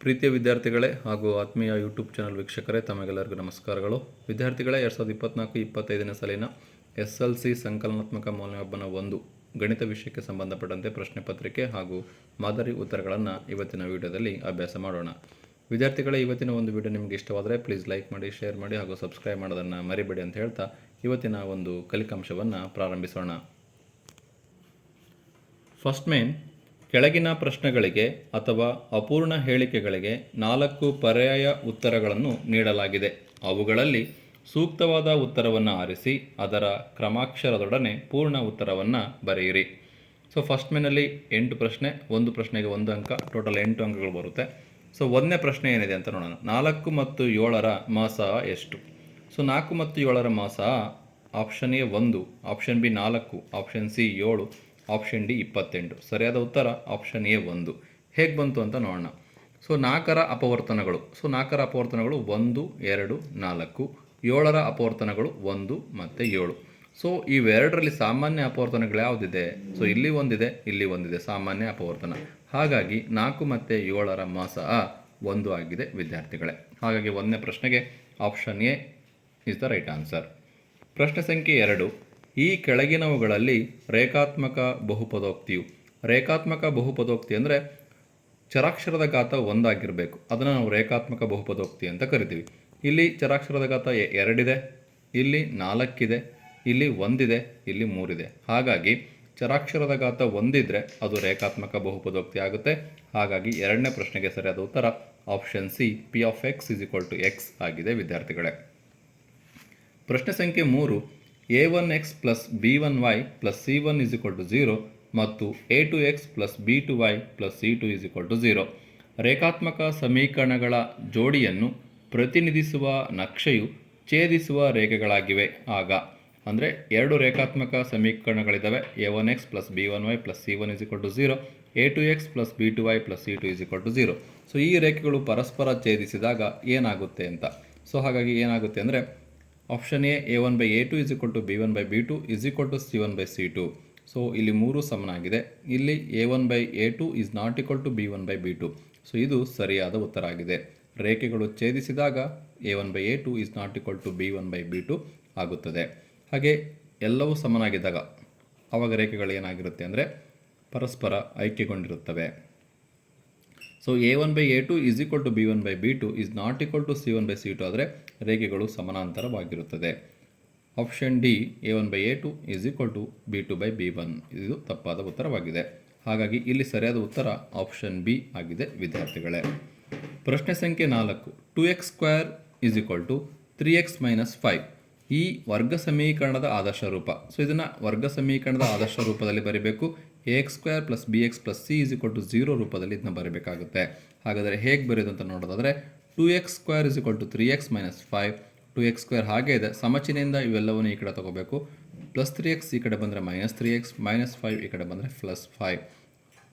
ಪ್ರೀತಿಯ ವಿದ್ಯಾರ್ಥಿಗಳೇ ಹಾಗೂ ಆತ್ಮೀಯ ಯೂಟ್ಯೂಬ್ ಚಾನಲ್ ವೀಕ್ಷಕರೇ, ತಮಗೆಲ್ಲರಿಗೂ ನಮಸ್ಕಾರಗಳು. ವಿದ್ಯಾರ್ಥಿಗಳೇ, ಎರಡು ಸಾವಿರದ ಇಪ್ಪತ್ನಾಲ್ಕು ಇಪ್ಪತ್ತೈದನೇ ಸಾಲಿನ ಎಸ್ ಎಲ್ ಸಿ ಸಂಕಲನಾತ್ಮಕ ಮೌಲ್ಯಮಾಪನ ಒಂದು ಗಣಿತ ವಿಷಯಕ್ಕೆ ಸಂಬಂಧಪಟ್ಟಂತೆ ಪ್ರಶ್ನೆ ಪತ್ರಿಕೆ ಹಾಗೂ ಮಾದರಿ ಉತ್ತರಗಳನ್ನು ಇವತ್ತಿನ ವಿಡಿಯೋದಲ್ಲಿ ಅಭ್ಯಾಸ ಮಾಡೋಣ. ವಿದ್ಯಾರ್ಥಿಗಳೇ, ಇವತ್ತಿನ ಒಂದು ವಿಡಿಯೋ ನಿಮಗೆ ಇಷ್ಟವಾದರೆ ಪ್ಲೀಸ್ ಲೈಕ್ ಮಾಡಿ ಶೇರ್ ಮಾಡಿ ಹಾಗೂ ಸಬ್ಸ್ಕ್ರೈಬ್ ಮಾಡೋದನ್ನು ಮರಿಬೇಡಿ ಅಂತ ಹೇಳ್ತಾ ಇವತ್ತಿನ ಒಂದು ಕಲಿಕಾಂಶವನ್ನು ಪ್ರಾರಂಭಿಸೋಣ. ಫಸ್ಟ್ ಮೇನ್ ಕೆಳಗಿನ ಪ್ರಶ್ನೆಗಳಿಗೆ ಅಥವಾ ಅಪೂರ್ಣ ಹೇಳಿಕೆಗಳಿಗೆ ನಾಲ್ಕು ಪರ್ಯಾಯ ಉತ್ತರಗಳನ್ನು ನೀಡಲಾಗಿದೆ. ಅವುಗಳಲ್ಲಿ ಸೂಕ್ತವಾದ ಉತ್ತರವನ್ನು ಆರಿಸಿ, ಅದರ ಕ್ರಮಾಕ್ಷರದೊಡನೆ ಪೂರ್ಣ ಉತ್ತರವನ್ನು ಬರೆಯಿರಿ. ಸೊ ಫಸ್ಟ್ ಮೇನಲ್ಲಿ ಎಂಟು ಪ್ರಶ್ನೆ, ಒಂದು ಪ್ರಶ್ನೆಗೆ ಒಂದು ಅಂಕ ಟೋಟಲ್ ಎಂಟು ಅಂಕಗಳು ಬರುತ್ತೆ. ಸೊ ಒಂದನೇ ಪ್ರಶ್ನೆ ಏನಿದೆ ಅಂತ ನೋಡೋಣ. ನಾಲ್ಕು ಮತ್ತು ಏಳರ ಮಾಸ ಎಷ್ಟು? ಸೊ ನಾಲ್ಕು ಮತ್ತು ಏಳರ ಮಾಸ ಆಪ್ಷನ್ ಎ ಒಂದು ಆಪ್ಷನ್ ಬಿ ನಾಲ್ಕು ಆಪ್ಷನ್ ಸಿ ಏಳು ಆಪ್ಷನ್ ಡಿ ಇಪ್ಪತ್ತೆಂಟು. ಸರಿಯಾದ ಉತ್ತರ ಆಪ್ಷನ್ ಎ ಒಂದು. ಹೇಗೆ ಬಂತು ಅಂತ ನೋಡೋಣ. ಸೊ ನಾಲ್ಕರ ಅಪವರ್ತನಗಳು. ಸೊ ನಾಲ್ಕರ ಅಪವರ್ತನಗಳು ಒಂದು, ಎರಡು, ನಾಲ್ಕು. ಏಳರ ಅಪವರ್ತನಗಳು ಒಂದು ಮತ್ತು ಏಳು. ಸೊ ಇವೆರಡರಲ್ಲಿ ಸಾಮಾನ್ಯ ಅಪವರ್ತನಗಳು ಯಾವುದಿದೆ? ಸೊ ಇಲ್ಲಿ ಒಂದಿದೆ ಇಲ್ಲಿ ಒಂದಿದೆ. ಸಾಮಾನ್ಯ ಅಪವರ್ತನ. ಹಾಗಾಗಿ ನಾಲ್ಕು ಮತ್ತು ಏಳರ ಮಾಸ ಒಂದು ಆಗಿದೆ ವಿದ್ಯಾರ್ಥಿಗಳೇ. ಹಾಗಾಗಿ ಒಂದನೇ ಪ್ರಶ್ನೆಗೆ option A is the right answer ಪ್ರಶ್ನೆ ಸಂಖ್ಯೆ ಎರಡು. ಈ ಕೆಳಗಿನವುಗಳಲ್ಲಿ ರೇಖಾತ್ಮಕ ಬಹುಪದೋಕ್ತಿಯು. ರೇಖಾತ್ಮಕ ಬಹುಪದೋಕ್ತಿ ಅಂದರೆ ಚರಾಕ್ಷರದ ಘಾತ ಒಂದಾಗಿರಬೇಕು. ಅದನ್ನು ನಾವು ರೇಖಾತ್ಮಕ ಬಹುಪದೋಕ್ತಿ ಅಂತ ಕರಿತೀವಿ. ಇಲ್ಲಿ ಚರಾಕ್ಷರದ ಘಾತ ಎರಡಿದೆ, ಇಲ್ಲಿ ನಾಲ್ಕಿದೆ, ಇಲ್ಲಿ ಒಂದಿದೆ, ಇಲ್ಲಿ ಮೂರಿದೆ. ಹಾಗಾಗಿ ಚರಾಕ್ಷರದ ಘಾತ ಒಂದಿದ್ರೆ ಅದು ರೇಖಾತ್ಮಕ ಬಹುಪದೋಕ್ತಿ ಆಗುತ್ತೆ. ಹಾಗಾಗಿ ಎರಡನೇ ಪ್ರಶ್ನೆಗೆ ಸರಿಯಾದ ಉತ್ತರ option C P of X is equal to X ಆಗಿದೆ, ವಿದ್ಯಾರ್ಥಿಗಳೇ. ಪ್ರಶ್ನೆ ಸಂಖ್ಯೆ ಮೂರು A one X plus B one Y plus C one is equal to zero ಮತ್ತು A two X plus B two Y plus C two is equal to zero ರೇಖಾತ್ಮಕ ಸಮೀಕರಣಗಳ ಜೋಡಿಯನ್ನು ಪ್ರತಿನಿಧಿಸುವ ನಕ್ಷೆಯು ಛೇದಿಸುವ ರೇಖೆಗಳಾಗಿವೆ. ಆಗ ಅಂದರೆ ಎರಡು ರೇಖಾತ್ಮಕ ಸಮೀಕರಣಗಳಿದ್ದಾವೆ A one X plus B one Y plus C one is equal to zero A two X plus B two Y plus C two is equal to zero so ಈ ರೇಖೆಗಳು ಪರಸ್ಪರ ಛೇದಿಸಿದಾಗ ಏನಾಗುತ್ತೆ ಅಂತ. ಸೊ ಹಾಗಾಗಿ ಏನಾಗುತ್ತೆ ಅಂದರೆ option A A one by A two is equal to B one by B two is equal to C one by C two so ಇಲ್ಲಿ ಮೂರು ಸಮನಾಗಿದೆ. ಇಲ್ಲಿ A one by A two is not equal to B one by B two so ಇದು ಸರಿಯಾದ ಉತ್ತರ ಆಗಿದೆ. ರೇಖೆಗಳು ಛೇದಿಸಿದಾಗ A one by A two is not equal to B one by B two ಆಗುತ್ತದೆ. ಹಾಗೆ ಎಲ್ಲವೂ ಸಮನಾಗಿದ್ದಾಗ ಆವಾಗ ರೇಖೆಗಳು ಏನಾಗಿರುತ್ತೆ ಅಂದರೆ ಪರಸ್ಪರ ಐಕ್ಯಗೊಂಡಿರುತ್ತವೆ. So A one by A two is equal to B one by B two is not equal to C one by C two ಆದರೆ ರೇಖೆಗಳು ಸಮಾನಾಂತರವಾಗಿರುತ್ತದೆ. Option D A one by A two is equal to B two by B one ಇದು ತಪ್ಪಾದ ಉತ್ತರವಾಗಿದೆ. ಹಾಗಾಗಿ ಇಲ್ಲಿ ಸರಿಯಾದ ಉತ್ತರ ಆಪ್ಷನ್ ಬಿ ಆಗಿದೆ ವಿದ್ಯಾರ್ಥಿಗಳೇ. ಪ್ರಶ್ನೆ ಸಂಖ್ಯೆ ನಾಲ್ಕು. Two X square is equal to three X minus five ಈ ವರ್ಗ ಸಮೀಕರಣದ ಆದರ್ಶ ರೂಪ. ಸೊ ಇದನ್ನು ವರ್ಗ ಸಮೀಕರಣದ ಆದರ್ಶ ರೂಪದಲ್ಲಿ ಬರೀಬೇಕು. A X square plus B X plus C is equal to zero ರೂಪದಲ್ಲಿ ಇದನ್ನ ಬರಬೇಕಾಗುತ್ತೆ. ಹಾಗಾದರೆ ಹೇಗೆ ಬರೆಯೋದು ಅಂತ ನೋಡೋದಾದರೆ two X square is equal to three X minus five two X square ಹಾಗೆ ಇದೆ. ಸಮಚಿನೆಯಿಂದ ಇವೆಲ್ಲವನ್ನು ಈ ಕಡೆ ತಗೋಬೇಕು. ಪ್ಲಸ್ ತ್ರೀ ಎಕ್ಸ್ ಈ ಕಡೆ ಬಂದರೆ minus three X minus five ಈ ಕಡೆ ಬಂದರೆ plus five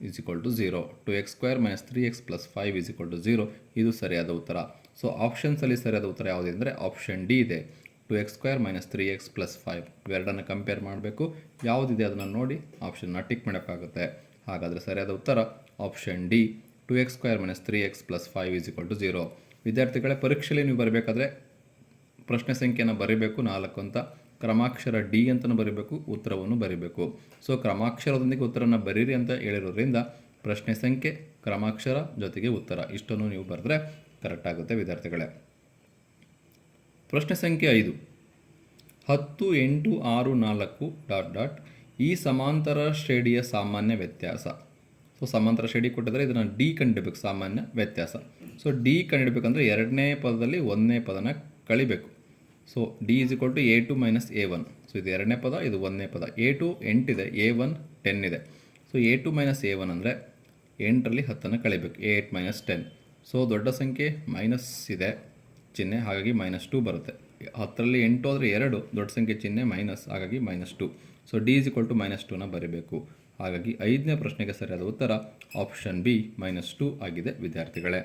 is equal to zero two X square minus three X plus five is equal to zero ಇದು ಸರಿಯಾದ ಉತ್ತರ. ಸೊ ಆಪ್ಷನ್ಸಲ್ಲಿ ಸರಿಯಾದ ಉತ್ತರ ಯಾವುದಿದೆ ಅಂದರೆ ಆಪ್ಷನ್ ಡಿ ಇದೆ. Two X square minus three X plus five ಇವೆರಡನ್ನು ಕಂಪೇರ್ ಮಾಡಬೇಕು. ಯಾವುದಿದೆ ಅದನ್ನು ನೋಡಿ ಆಪ್ಷನ್ನ ಟಿಕ್ ಮಾಡೋಕ್ಕಾಗುತ್ತೆ. ಹಾಗಾದರೆ ಸರಿಯಾದ ಉತ್ತರ option D two X square minus three X plus five is equal to zero ವಿದ್ಯಾರ್ಥಿಗಳೇ ಪರೀಕ್ಷೆಯಲ್ಲಿ ನೀವು ಬರಬೇಕಾದ್ರೆ ಪ್ರಶ್ನೆ ಸಂಖ್ಯೆಯನ್ನು ಬರೀಬೇಕು, ನಾಲ್ಕು ಅಂತ. ಕ್ರಮಾಕ್ಷರ ಡಿ ಅಂತಲೂ ಬರೀಬೇಕು, ಉತ್ತರವನ್ನು ಬರೀಬೇಕು. ಸೊ ಕ್ರಮಾಕ್ಷರದೊಂದಿಗೆ ಉತ್ತರವನ್ನು ಬರೀರಿ ಅಂತ ಹೇಳಿರೋದ್ರಿಂದ ಪ್ರಶ್ನೆ ಸಂಖ್ಯೆ, ಕ್ರಮಾಕ್ಷರ ಜೊತೆಗೆ ಉತ್ತರ. ಇಷ್ಟನ್ನು ನೀವು ಬರೆದ್ರೆ ಕರೆಕ್ಟ್ ಆಗುತ್ತೆ ವಿದ್ಯಾರ್ಥಿಗಳೇ. ಪ್ರಶ್ನೆ ಸಂಖ್ಯೆ ಐದು. ಹತ್ತು ಎಂಟು ಆರು ನಾಲ್ಕು ಡಾಟ್ ಡಾಟ್ ಈ ಸಮಾಂತರ ಶ್ರೇಣಿಯ ಸಾಮಾನ್ಯ ವ್ಯತ್ಯಾಸ. ಸೊ ಸಮಾಂತರ ಶ್ರೇಣಿ ಕೊಟ್ಟಿದ್ರೆ ಇದನ್ನು ಡಿ ಕಂಡಿಡಬೇಕು, ಸಾಮಾನ್ಯ ವ್ಯತ್ಯಾಸ. ಸೊ ಡಿ ಕಂಡಿಡಬೇಕಂದ್ರೆ ಎರಡನೇ ಪದದಲ್ಲಿ ಒಂದನೇ ಪದನ ಕಳಿಬೇಕು. So D is equal to A two minus A one so ಇದು ಎರಡನೇ ಪದ, ಇದು ಒಂದನೇ ಪದ. ಎ ಟು ಎಂಟಿದೆ ಎ ಒನ್ ಟೆನ್ ಇದೆ. So A two minus A one ಅಂದರೆ ಎಂಟರಲ್ಲಿ ಹತ್ತನ್ನು ಕಳಿಬೇಕು A eight minus ten so ದೊಡ್ಡ ಸಂಖ್ಯೆ ಮೈನಸ್ ಇದೆ. ಚಿಹ್ನೆ, ಹಾಗಾಗಿ ಮೈನಸ್ ಟು ಬರುತ್ತೆ. ಹತ್ತರಲ್ಲಿ ಎಂಟು ಆದರೆ ಎರಡು, ದೊಡ್ಡ ಸಂಖ್ಯೆ ಚಿಹ್ನೆ ಮೈನಸ್ ಹಾಗಾಗಿ minus two so D is equal to minus ಟೂನ ಬರೀಬೇಕು. ಹಾಗಾಗಿ ಐದನೇ ಪ್ರಶ್ನೆಗೆ ಸರಿಯಾದ ಉತ್ತರ ಆಪ್ಷನ್ ಬಿ ಮೈನಸ್ ಟು ಆಗಿದೆ, ವಿದ್ಯಾರ್ಥಿಗಳೇ.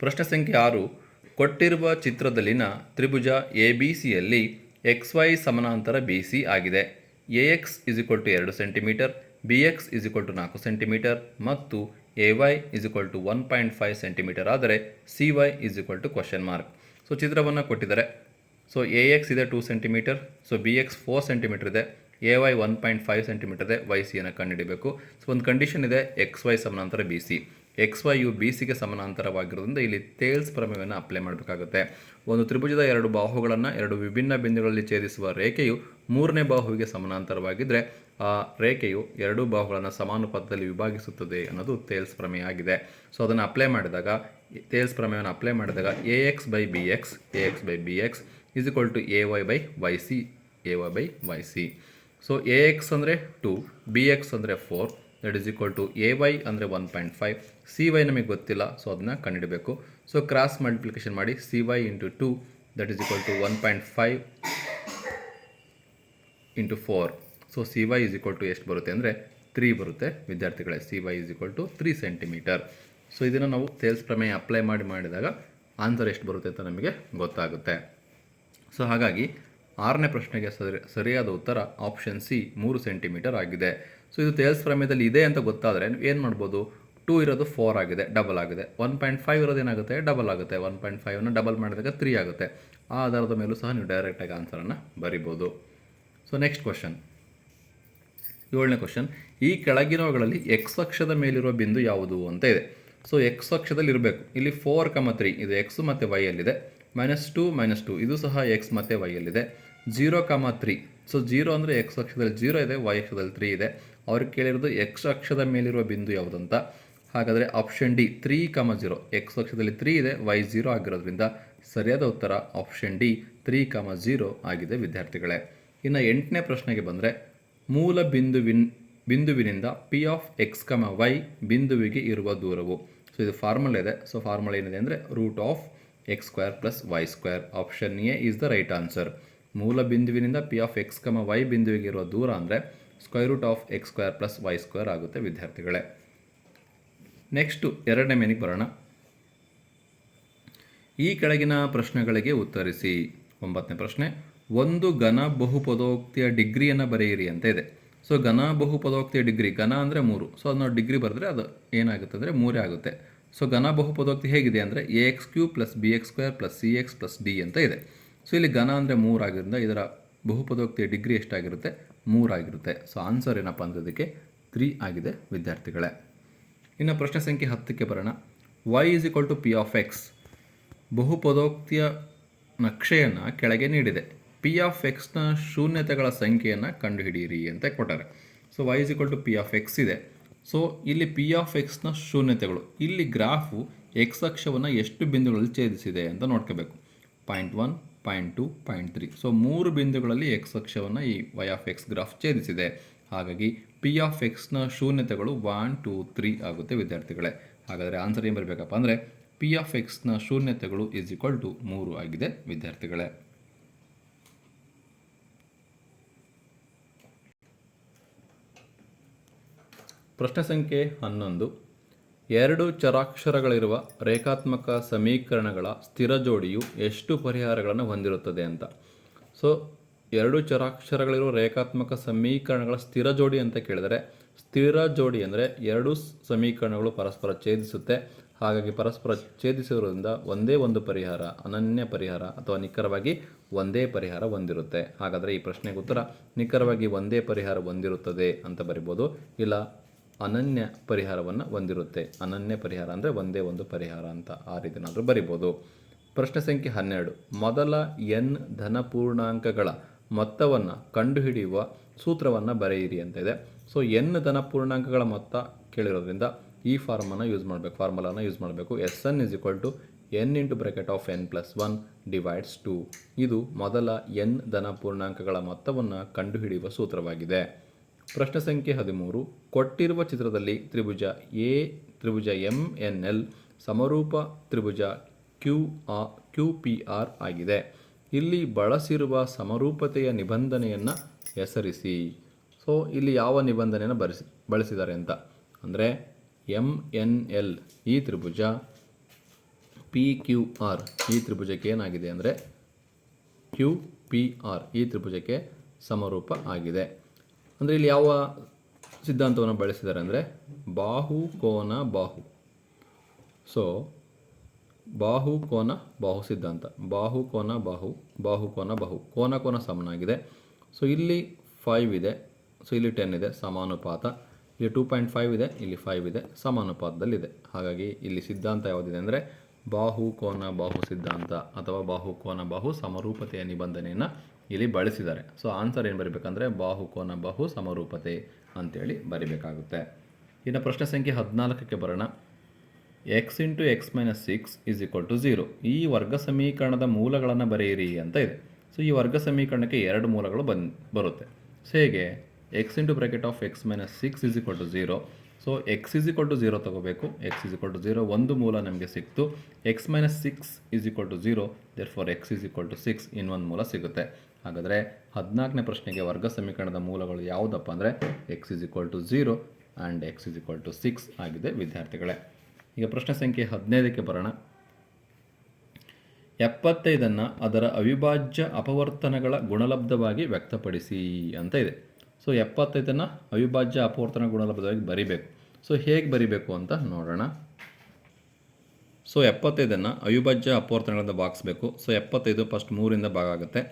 ಪ್ರಶ್ನೆ ಸಂಖ್ಯೆ ಆರು, ಕೊಟ್ಟಿರುವ ಚಿತ್ರದಲ್ಲಿನ ತ್ರಿಭುಜ ಎ ಬಿ ಸಿಯಲ್ಲಿ ಎಕ್ಸ್ ವೈ ಸಮಾನಾಂತರ ಬಿ ಸಿ ಆಗಿದೆ. A X is equal to ಎರಡು centimetre B X is equal to ನಾಲ್ಕು ಸೆಂಟಿಮೀಟರ್ ಮತ್ತು A Y is equal to one point five centimetre ಆದರೆ C Y is equal to question mark so ಚಿತ್ರವನ್ನು ಕೊಟ್ಟಿದ್ದಾರೆ. So A X ಇದೆ two centimetre so B X four centimetre ಇದೆ. A Y one point five centimetre ಇದೆ. Y ಸಿಯನ್ನು ಕಂಡುಹಿಡಿಬೇಕು. So ಒಂದು condition ಇದೆ ಎಕ್ಸ್ ವೈ ಸಮಾನಾಂತರ ಬಿ ಸಿ ಎಕ್ಸ್ ವೈ ಯು ಬಿ ಸಿಗೆ ಸಮಾನಾಂತರವಾಗಿರೋದ್ರಿಂದ ಇಲ್ಲಿ ತೇಲ್ಸ್ ಪ್ರಮೇಯವನ್ನು ಅಪ್ಲೈ ಮಾಡಬೇಕಾಗುತ್ತೆ. ಒಂದು ತ್ರಿಭುಜದ ಎರಡು ಬಾಹುಗಳನ್ನು ಎರಡು ವಿಭಿನ್ನ ಬಿಂದುಗಳಲ್ಲಿ ಛೇದಿಸುವ ರೇಖೆಯು ಮೂರನೇ ಬಾಹುವಿಗೆ ಸಮಾನಾಂತರವಾಗಿದ್ದರೆ ಆ ರೇಖೆಯು ಎರಡೂ ಬಾಹುಗಳನ್ನು ಸಮಾನುಪಾತದಲ್ಲಿ ವಿಭಾಗಿಸುತ್ತದೆ ಅನ್ನೋದು ತೇಲ್ಸ್ ಪ್ರಮೇಯ ಆಗಿದೆ ಸೊ ಅದನ್ನು ಅಪ್ಲೈ ಮಾಡಿದಾಗ, ತೇಲ್ಸ್ ಪ್ರಮೇಯವನ್ನು ಅಪ್ಲೈ ಮಾಡಿದಾಗ A X by B X A X by B X is equal to A Y by Y C A Y by Y C so A X ಅಂದರೆ two B X ಅಂದರೆ four that is equal to A Y ಅಂದರೆ one point five C Y ನಮಗೆ ಗೊತ್ತಿಲ್ಲ so ಅದನ್ನ ಕಂಡುಹಿಡಬೇಕು so cross multiplication ಮಾಡಿ C Y into two that is equal to one point five into four so C Y is equal to ಎಷ್ಟು ಬರುತ್ತೆ ಅಂದರೆ three ಬರುತ್ತೆ. ವಿದ್ಯಾರ್ಥಿಗಳೇ C Y is equal to three centimetre so ಇದನ್ನು ನಾವು sales ಪ್ರಮೇಯ apply ಮಾಡಿ ಮಾಡಿದಾಗ ಆನ್ಸರ್ ಎಷ್ಟು ಬರುತ್ತೆ ಅಂತ ನಮಗೆ ಗೊತ್ತಾಗುತ್ತೆ. ಸೊ ಹಾಗಾಗಿ ಆರನೇ ಪ್ರಶ್ನೆಗೆ ಸರಿ, ಸರಿಯಾದ ಉತ್ತರ ಆಪ್ಷನ್ ಸಿ ಮೂರು ಸೆಂಟಿಮೀಟರ್ ಆಗಿದೆ. ಸೊ ಇದು ತೇಲ್ಸ್ ಪ್ರಮೇಯದಲ್ಲಿ ಇದೆ ಅಂತ ಗೊತ್ತಾದರೆ ಏನು ಮಾಡ್ಬೋದು? ಟೂ ಇರೋದು ಫೋರ್ ಆಗಿದೆ ಡಬಲ್ ಆಗಿದೆ. ಒನ್ ಪಾಯಿಂಟ್ ಫೈವ್ ಇರೋದು ಏನಾಗುತ್ತೆ? ಡಬಲ್ ಆಗುತ್ತೆ. ಒನ್ ಪಾಯಿಂಟ್ ಫೈವನ್ನು ಡಬಲ್ ಮಾಡಿದಾಗ ತ್ರೀ ಆಗುತ್ತೆ. ಆ ಆಧಾರದ ಮೇಲೂ ಸಹ ನೀವು ಡೈರೆಕ್ಟಾಗಿ ಆನ್ಸರನ್ನು ಬರಿಬೋದು. ಸೊ ನೆಕ್ಸ್ಟ್ ಕ್ವಶನ್ ಏಳನೇ ಕ್ವಶನ್ ಈ ಕೆಳಗಿನವುಗಳಲ್ಲಿ ಎಕ್ಸ್ ಅಕ್ಷದ ಮೇಲಿರುವ ಬಿಂದು ಯಾವುದು ಅಂತ ಇದೆ. ಸೊ ಎಕ್ಸ್ ಅಕ್ಷದಲ್ಲಿ ಇರಬೇಕು. ಇಲ್ಲಿ ಫೋರ್ ಕಮ ತ್ರೀ ಇದು ಎಕ್ಸ್ ಮತ್ತು ವೈಯಲ್ಲಿದೆ ಮೈನಸ್ ಟು ಮೈನಸ್ ಟು ಇದು ಸಹ ಎಕ್ಸ್ ಮತ್ತು ವೈಯಲ್ಲಿದೆ zero comma three so zero ಅಂದರೆ ಎಕ್ಸ್ ಅಕ್ಷದಲ್ಲಿ ಜೀರೋ ಇದೆ ವೈ ಅಕ್ಷದಲ್ಲಿ ತ್ರೀ ಇದೆ. ಅವ್ರಿಗೆ ಕೇಳಿರೋದು ಎಕ್ಸ್ ಅಕ್ಷದ ಮೇಲಿರುವ ಬಿಂದು ಯಾವುದಂತ ಹಾಗಾದರೆ option D three comma zero X ಅಕ್ಷದಲ್ಲಿ ತ್ರೀ ಇದೆ ವೈ ಜೀರೋ ಆಗಿರೋದ್ರಿಂದ ಸರಿಯಾದ ಉತ್ತರ option D three comma zero ಆಗಿದೆ, ವಿದ್ಯಾರ್ಥಿಗಳೇ. ಇನ್ನು ಎಂಟನೇ ಪ್ರಶ್ನೆಗೆ ಬಂದರೆ ಮೂಲ ಬಿಂದುವಿನ್, ಬಿಂದುವಿನಿಂದ P of X comma Y ಬಿಂದುವಿಗೆ ಇರುವ ದೂರವು. ಸೊ ಇದು ಫಾರ್ಮುಲಾ ಇದೆ. ಸೊ ಫಾರ್ಮುಲಾ ಏನಿದೆ ಅಂದರೆ root of X square plus Y square option A is the right answer ಮೂಲ ಬಿಂದುವಿನಿಂದ P of X comma Y ಬಿಂದುವಿಗೆ ಇರುವ ದೂರ ಅಂದರೆ square root of X square plus Y square ಆಗುತ್ತೆ ವಿದ್ಯಾರ್ಥಿಗಳೇ. ನೆಕ್ಸ್ಟು ಎರಡನೇ ಮೇನಿಗೆ ಬರೋಣ. ಈ ಕೆಳಗಿನ ಪ್ರಶ್ನೆಗಳಿಗೆ ಉತ್ತರಿಸಿ. ಒಂಬತ್ತನೇ ಪ್ರಶ್ನೆ. ಒಂದು ಘನ ಬಹುಪದೋಕ್ತಿಯ ಡಿಗ್ರಿಯನ್ನು ಬರೆಯಿರಿ ಅಂತ ಇದೆ. ಸೊ, ಘನ ಬಹುಪದೋಕ್ತಿಯ ಡಿಗ್ರಿ, ಘನ ಅಂದರೆ ಮೂರು. ಸೊ ಅದು ನಾವು ಡಿಗ್ರಿ ಬರೆದ್ರೆ ಅದು ಏನಾಗುತ್ತೆ ಅಂದರೆ ಮೂರೇ ಆಗುತ್ತೆ. ಸೊ, ಘನ ಬಹುಪದೋಕ್ತಿ ಹೇಗಿದೆ ಅಂದರೆ A X cube plus B X square plus C X plus D ಅಂತ ಇದೆ. ಸೊ, ಇಲ್ಲಿ ಘನ ಅಂದರೆ ಮೂರಾಗಿರೋದ್ರಿಂದ ಇದರ ಬಹುಪದೋಕ್ತಿಯ ಡಿಗ್ರಿ ಎಷ್ಟಾಗಿರುತ್ತೆ? ಮೂರಾಗಿರುತ್ತೆ ಸೊ, ಆನ್ಸರ್ ಏನಪ್ಪ ಅಂದರೆ ಇದಕ್ಕೆ ತ್ರೀ ಆಗಿದೆ ವಿದ್ಯಾರ್ಥಿಗಳೇ. ಇನ್ನು ಪ್ರಶ್ನೆ ಸಂಖ್ಯೆ ಹತ್ತಕ್ಕೆ ಬರೋಣ. Y is equal to P of X? ಬಹುಪದೋಕ್ತಿಯ ನಕ್ಷೆಯನ್ನು ಕೆಳಗೆ ನೀಡಿದೆ. ಪಿ ಆಫ್ ಎಕ್ಸ್ನ ಶೂನ್ಯತೆಗಳ ಸಂಖ್ಯೆಯನ್ನು ಕಂಡುಹಿಡಿಯಿರಿ ಅಂತ ಕೊಟ್ಟಾರೆ. So Y is equal to P of X ಇದೆ. ಸೊ ಇಲ್ಲಿ ಪಿ ಆಫ್ ಎಕ್ಸ್ನ ಶೂನ್ಯತೆಗಳು, ಇಲ್ಲಿ ಗ್ರಾಫು ಎಕ್ಸ್ ಅಕ್ಷವನ್ನು ಎಷ್ಟು ಬಿಂದುಗಳಲ್ಲಿ ಛೇದಿಸಿದೆ ಅಂತ ನೋಡ್ಕೋಬೇಕು. Point one point two point three so ಮೂರು ಬಿಂದುಗಳಲ್ಲಿ ಎಕ್ಸ್ ಅಕ್ಷವನ್ನು ಈ ವೈ ಆಫ್ ಎಕ್ಸ್ ಗ್ರಾಫ್ ಛೇದಿಸಿದೆ. ಹಾಗಾಗಿ ಪಿ ಆಫ್ ಎಕ್ಸ್ನ ಶೂನ್ಯತೆಗಳು ಒನ್ ಟೂ ತ್ರೀ ಆಗುತ್ತೆ ವಿದ್ಯಾರ್ಥಿಗಳೇ. ಹಾಗಾದರೆ ಆನ್ಸರ್ ಏನು ಬರಬೇಕಪ್ಪ ಅಂದರೆ ಪಿ ಆಫ್ ಎಕ್ಸ್ನ ಶೂನ್ಯತೆಗಳು ಈಸ್ ಈಕ್ವಲ್ ಟು ಮೂರು ಆಗಿದೆ ವಿದ್ಯಾರ್ಥಿಗಳೇ. ಪ್ರಶ್ನೆ ಸಂಖ್ಯೆ ಹನ್ನೊಂದು. ಎರಡು ಚರಾಕ್ಷರಗಳಿರುವ ರೇಖಾತ್ಮಕ ಸಮೀಕರಣಗಳ ಸ್ಥಿರ ಜೋಡಿಯು ಎಷ್ಟು ಪರಿಹಾರಗಳನ್ನು ಹೊಂದಿರುತ್ತದೆ ಅಂತ. ಸೊ ಎರಡು ಚರಾಕ್ಷರಗಳಿರುವ ರೇಖಾತ್ಮಕ ಸಮೀಕರಣಗಳ ಸ್ಥಿರ ಜೋಡಿ ಅಂತ ಕೇಳಿದರೆ, ಸ್ಥಿರ ಜೋಡಿ ಅಂದರೆ ಎರಡು ಸಮೀಕರಣಗಳು ಪರಸ್ಪರ ಛೇದಿಸುತ್ತೆ. ಹಾಗಾಗಿ ಪರಸ್ಪರ ಛೇದಿಸಿರೋದ್ರಿಂದ ಒಂದೇ ಒಂದು ಪರಿಹಾರ, ಅನನ್ಯ ಪರಿಹಾರ ಅಥವಾ ನಿಖರವಾಗಿ ಒಂದೇ ಪರಿಹಾರ ಹೊಂದಿರುತ್ತೆ. ಹಾಗಾದರೆ ಈ ಪ್ರಶ್ನೆಗೆ ಉತ್ತರ, ನಿಖರವಾಗಿ ಒಂದೇ ಪರಿಹಾರ ಹೊಂದಿರುತ್ತದೆ ಅಂತ ಬರಿಬೋದು. ಇಲ್ಲ ಅನನ್ಯ ಪರಿಹಾರವನ್ನು ಹೊಂದಿರುತ್ತೆ. ಅನನ್ಯ ಪರಿಹಾರ ಅಂದರೆ ಒಂದೇ ಒಂದು ಪರಿಹಾರ ಅಂತ ಆ ರೀತಿನಾದರೂ ಬರಿಬೋದು. ಪ್ರಶ್ನೆ ಸಂಖ್ಯೆ ಹನ್ನೆರಡು. ಮೊದಲ ಎನ್ ಧನಪೂರ್ಣಾಂಕಗಳ ಮೊತ್ತವನ್ನು ಕಂಡುಹಿಡಿಯುವ ಸೂತ್ರವನ್ನು ಬರೆಯಿರಿ ಅಂತ ಇದೆ. ಸೊ ಎನ್ ಧನಪೂರ್ಣಾಂಕಗಳ ಮೊತ್ತ ಕೇಳಿರೋದ್ರಿಂದ ಈ ಫಾರ್ಮನ್ನು ಯೂಸ್ ಮಾಡಬೇಕು. ಫಾರ್ಮುಲಾನ ಯೂಸ್ ಮಾಡಬೇಕು. S n is equal to n into bracket of n plus one divides two ಇದು ಮೊದಲ ಎನ್ ಧನಪೂರ್ಣಾಂಕಗಳ ಮೊತ್ತವನ್ನು ಕಂಡುಹಿಡಿಯುವ ಸೂತ್ರವಾಗಿದೆ. ಪ್ರಶ್ನೆ ಸಂಖ್ಯೆ ಹದಿಮೂರು. ಕೊಟ್ಟಿರುವ ಚಿತ್ರದಲ್ಲಿ ತ್ರಿಭುಜ ಎ, ತ್ರಿಭುಜ ಎಂ, ಎನ್, ಎಲ್, ಸಮರೂಪ ತ್ರಿಭುಜ ಕ್ಯೂ, ಆ, ಕ್ಯೂ, ಪಿ, ಆರ್ ಆಗಿದೆ. ಇಲ್ಲಿ ಬಳಸಿರುವ ಸಮರೂಪತೆಯ ನಿಬಂಧನೆಯನ್ನು ಹೆಸರಿಸಿ. ಸೊ, ಇಲ್ಲಿ ಯಾವ ನಿಬಂಧನೆಯನ್ನು ಬರೆಸಿ, ಬಳಸಿದ್ದಾರೆ ಅಂತ. ಅಂದರೆ ಎಂ, ಎನ್, ಎಲ್ ಈ ತ್ರಿಭುಜ, ಪಿ, ಕ್ಯೂ, ಆರ್ ಈ ತ್ರಿಭುಜಕ್ಕೆ ಏನಾಗಿದೆ ಅಂದರೆ ಕ್ಯೂ, ಪಿ, ಆರ್ ಈ ತ್ರಿಭುಜಕ್ಕೆ ಸಮರೂಪ ಆಗಿದೆ. ಅಂದರೆ ಇಲ್ಲಿ ಯಾವ ಸಿದ್ಧಾಂತವನ್ನು ಬಳಸಿದ್ದಾರೆ ಅಂದರೆ ಬಾಹು, ಕೋನ, ಬಾಹು. ಸೊ ಬಾಹು, ಕೋನ, ಬಾಹು ಸಿದ್ಧಾಂತ. ಬಾಹು, ಕೋನ, ಬಾಹು ಬಾಹು, ಕೋನ ಬಾಹು. ಕೋನ ಕೋನ ಸಮನಾಗಿದೆ. ಸೊ ಇಲ್ಲಿ ಫೈವ್ ಇದೆ. ಸೊ ಇಲ್ಲಿ ಟೆನ್ ಇದೆ. ಸಮಾನುಪಾತ. ಇಲ್ಲಿ ಟೂ ಪಾಯಿಂಟ್ ಫೈವ್ ಇದೆ. ಇಲ್ಲಿ ಫೈವ್ ಇದೆ. ಸಮಾನುಪಾತದಲ್ಲಿದೆ. ಹಾಗಾಗಿ ಇಲ್ಲಿ ಸಿದ್ಧಾಂತ ಯಾವುದಿದೆ ಅಂದರೆ ಬಾಹು, ಕೋನ, ಬಾಹು ಸಿದ್ಧಾಂತ ಅಥವಾ ಬಾಹು, ಕೋನ, ಬಾಹು ಸಮರೂಪತೆಯ ನಿಬಂಧನೆಯನ್ನು ಇಲ್ಲಿ ಬಳಸಿದ್ದಾರೆ. ಸೊ ಆನ್ಸರ್ ಏನು ಬರೀಬೇಕಂದ್ರೆ, ಬಾಹು ಕೋನ ಬಾಹು ಸಮರೂಪತೆ ಅಂತೇಳಿ ಬರಿಬೇಕಾಗುತ್ತೆ. ಇನ್ನು ಪ್ರಶ್ನೆ ಸಂಖ್ಯೆ ಹದಿನಾಲ್ಕಕ್ಕೆ ಬರೋಣ. X into x minus six is equal to zero ಈ ವರ್ಗ ಸಮೀಕರಣದ ಮೂಲಗಳನ್ನು ಬರೆಯಿರಿ ಅಂತ ಇದೆ. ಸೊ ಈ ವರ್ಗ ಸಮೀಕರಣಕ್ಕೆ ಎರಡು ಮೂಲಗಳು ಬಂದ್ ಬರುತ್ತೆ. ಸೊ ಹೇಗೆ? X into bracket of x minus six is equal to zero so x is equal to zero ತೊಗೋಬೇಕು. X is equal to zero ಒಂದು ಮೂಲ ನಮಗೆ ಸಿಕ್ತು. X minus six is equal to zero therefore x is equal to six ಇನ್ನೊಂದು ಮೂಲ ಸಿಗುತ್ತೆ. ಹಾಗಾದರೆ ಹದಿನಾಲ್ಕನೇ ಪ್ರಶ್ನೆಗೆ ವರ್ಗ ಸಮೀಕರಣದ ಮೂಲಗಳು ಯಾವುದಪ್ಪ ಅಂದರೆ x is equal to zero and x is equal to six ಆಗಿದೆ ವಿದ್ಯಾರ್ಥಿಗಳೇ. ಈಗ ಪ್ರಶ್ನೆ ಸಂಖ್ಯೆ ಹದಿನೈದಕ್ಕೆ ಬರೋಣ. ಎಪ್ಪತ್ತೈದನ್ನು ಅದರ ಅವಿಭಾಜ್ಯ ಅಪವರ್ತನಗಳ ಗುಣಲಬ್ಧವಾಗಿ ವ್ಯಕ್ತಪಡಿಸಿ ಅಂತ ಇದೆ. ಸೊ ಎಪ್ಪತ್ತೈದನ್ನು ಅವಿಭಾಜ್ಯ ಅಪವರ್ತನ ಗುಣಲಬ್ಧವಾಗಿ ಬರಿಬೇಕು. ಸೊ ಹೇಗೆ ಬರಿಬೇಕು ಅಂತ ನೋಡೋಣ. ಸೊ ಎಪ್ಪತ್ತೈದನ್ನು ಅವಿಭಾಜ್ಯ ಅಪವರ್ತನಗಳಿಂದ ಭಾಗಿಸ್ಬೇಕು. ಸೊ ಎಪ್ಪತ್ತೈದು ಫಸ್ಟ್ ಮೂರಿಂದ ಭಾಗ ಆಗುತ್ತೆ.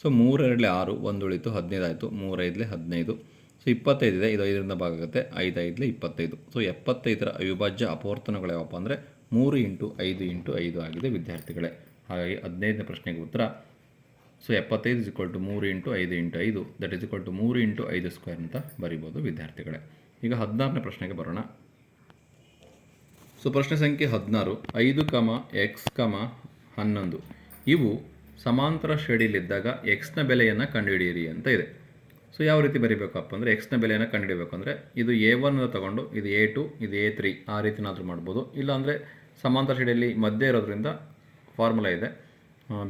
ಸೊ ಮೂರರಲ್ಲಿ ಆರು ಒಂದು ಉಳಿತು ಹದಿನೈದು ಆಯಿತು ಮೂರೈದಲೆ ಹದಿನೈದು. ಸೊ ಇಪ್ಪತ್ತೈದಿದೆ, ಇದು ಐದರಿಂದ ಭಾಗ ಆಗುತ್ತೆ ಐದು ಐದಲೆ ಇಪ್ಪತ್ತೈದು. ಸೊ ಎಪ್ಪತ್ತೈದರ ಅವಿಭಾಜ್ಯ ಅಪವರ್ತನಗಳು ಯಾವಪ್ಪ ಅಂದರೆ ಮೂರು ಇಂಟು ಐದು ಇಂಟು ಐದು ಆಗಿದೆ ವಿದ್ಯಾರ್ಥಿಗಳೇ. ಹಾಗಾಗಿ ಹದಿನೈದನೇ ಪ್ರಶ್ನೆಗೆ ಉತ್ತರ. ಸೊ ಎಪ್ಪತ್ತೈದು ಇಸ್ ಇಕ್ವಲ್ ಟು ಮೂರು ಇಂಟು ಐದು ಇಂಟು ಐದು. ದಟ್ ಇಸ್ ಇಕ್ವಲ್ ಟು ಮೂರು ಇಂಟು ಐದು ಸ್ಕ್ವೇರ್ ಅಂತ ಬರಿಬೋದು ವಿದ್ಯಾರ್ಥಿಗಳೇ. ಈಗ ಹದಿನಾರನೇ ಪ್ರಶ್ನೆಗೆ ಬರೋಣ. ಸೊ ಪ್ರಶ್ನೆ ಸಂಖ್ಯೆ ಹದಿನಾರು, ಐದು, ಕಮ, ಎಕ್ಸ್, ಕಮ, ಹನ್ನೊಂದು. ಇವು ಸಮಾಂತರ ಶ್ರೇಣಿಯಲ್ಲಿದ್ದಾಗ ಎಕ್ಸ್ನ ಬೆಲೆಯನ್ನು ಕಂಡುಹಿಡಿಯಿರಿ ಅಂತ ಇದೆ. ಸೊ ಯಾವ ರೀತಿ ಬರೀಬೇಕಪ್ಪ ಅಂದರೆ ಎಕ್ಸ್ನ ಬೆಲೆಯನ್ನು ಕಂಡುಹಿಡಬೇಕು ಅಂದರೆ ಇದು ಎ ಒನ್ ತಗೊಂಡು ಇದು ಎ ಟು ಇದು ಎ ತ್ರೀ ಆ ರೀತಿನಾದರೂ ಮಾಡ್ಬೋದು. ಇಲ್ಲಾಂದರೆ ಸಮಾಂತರ ಶ್ರೇಣಿಯಲ್ಲಿ ಮಧ್ಯೆ ಇರೋದ್ರಿಂದ ಫಾರ್ಮುಲಾ ಇದೆ.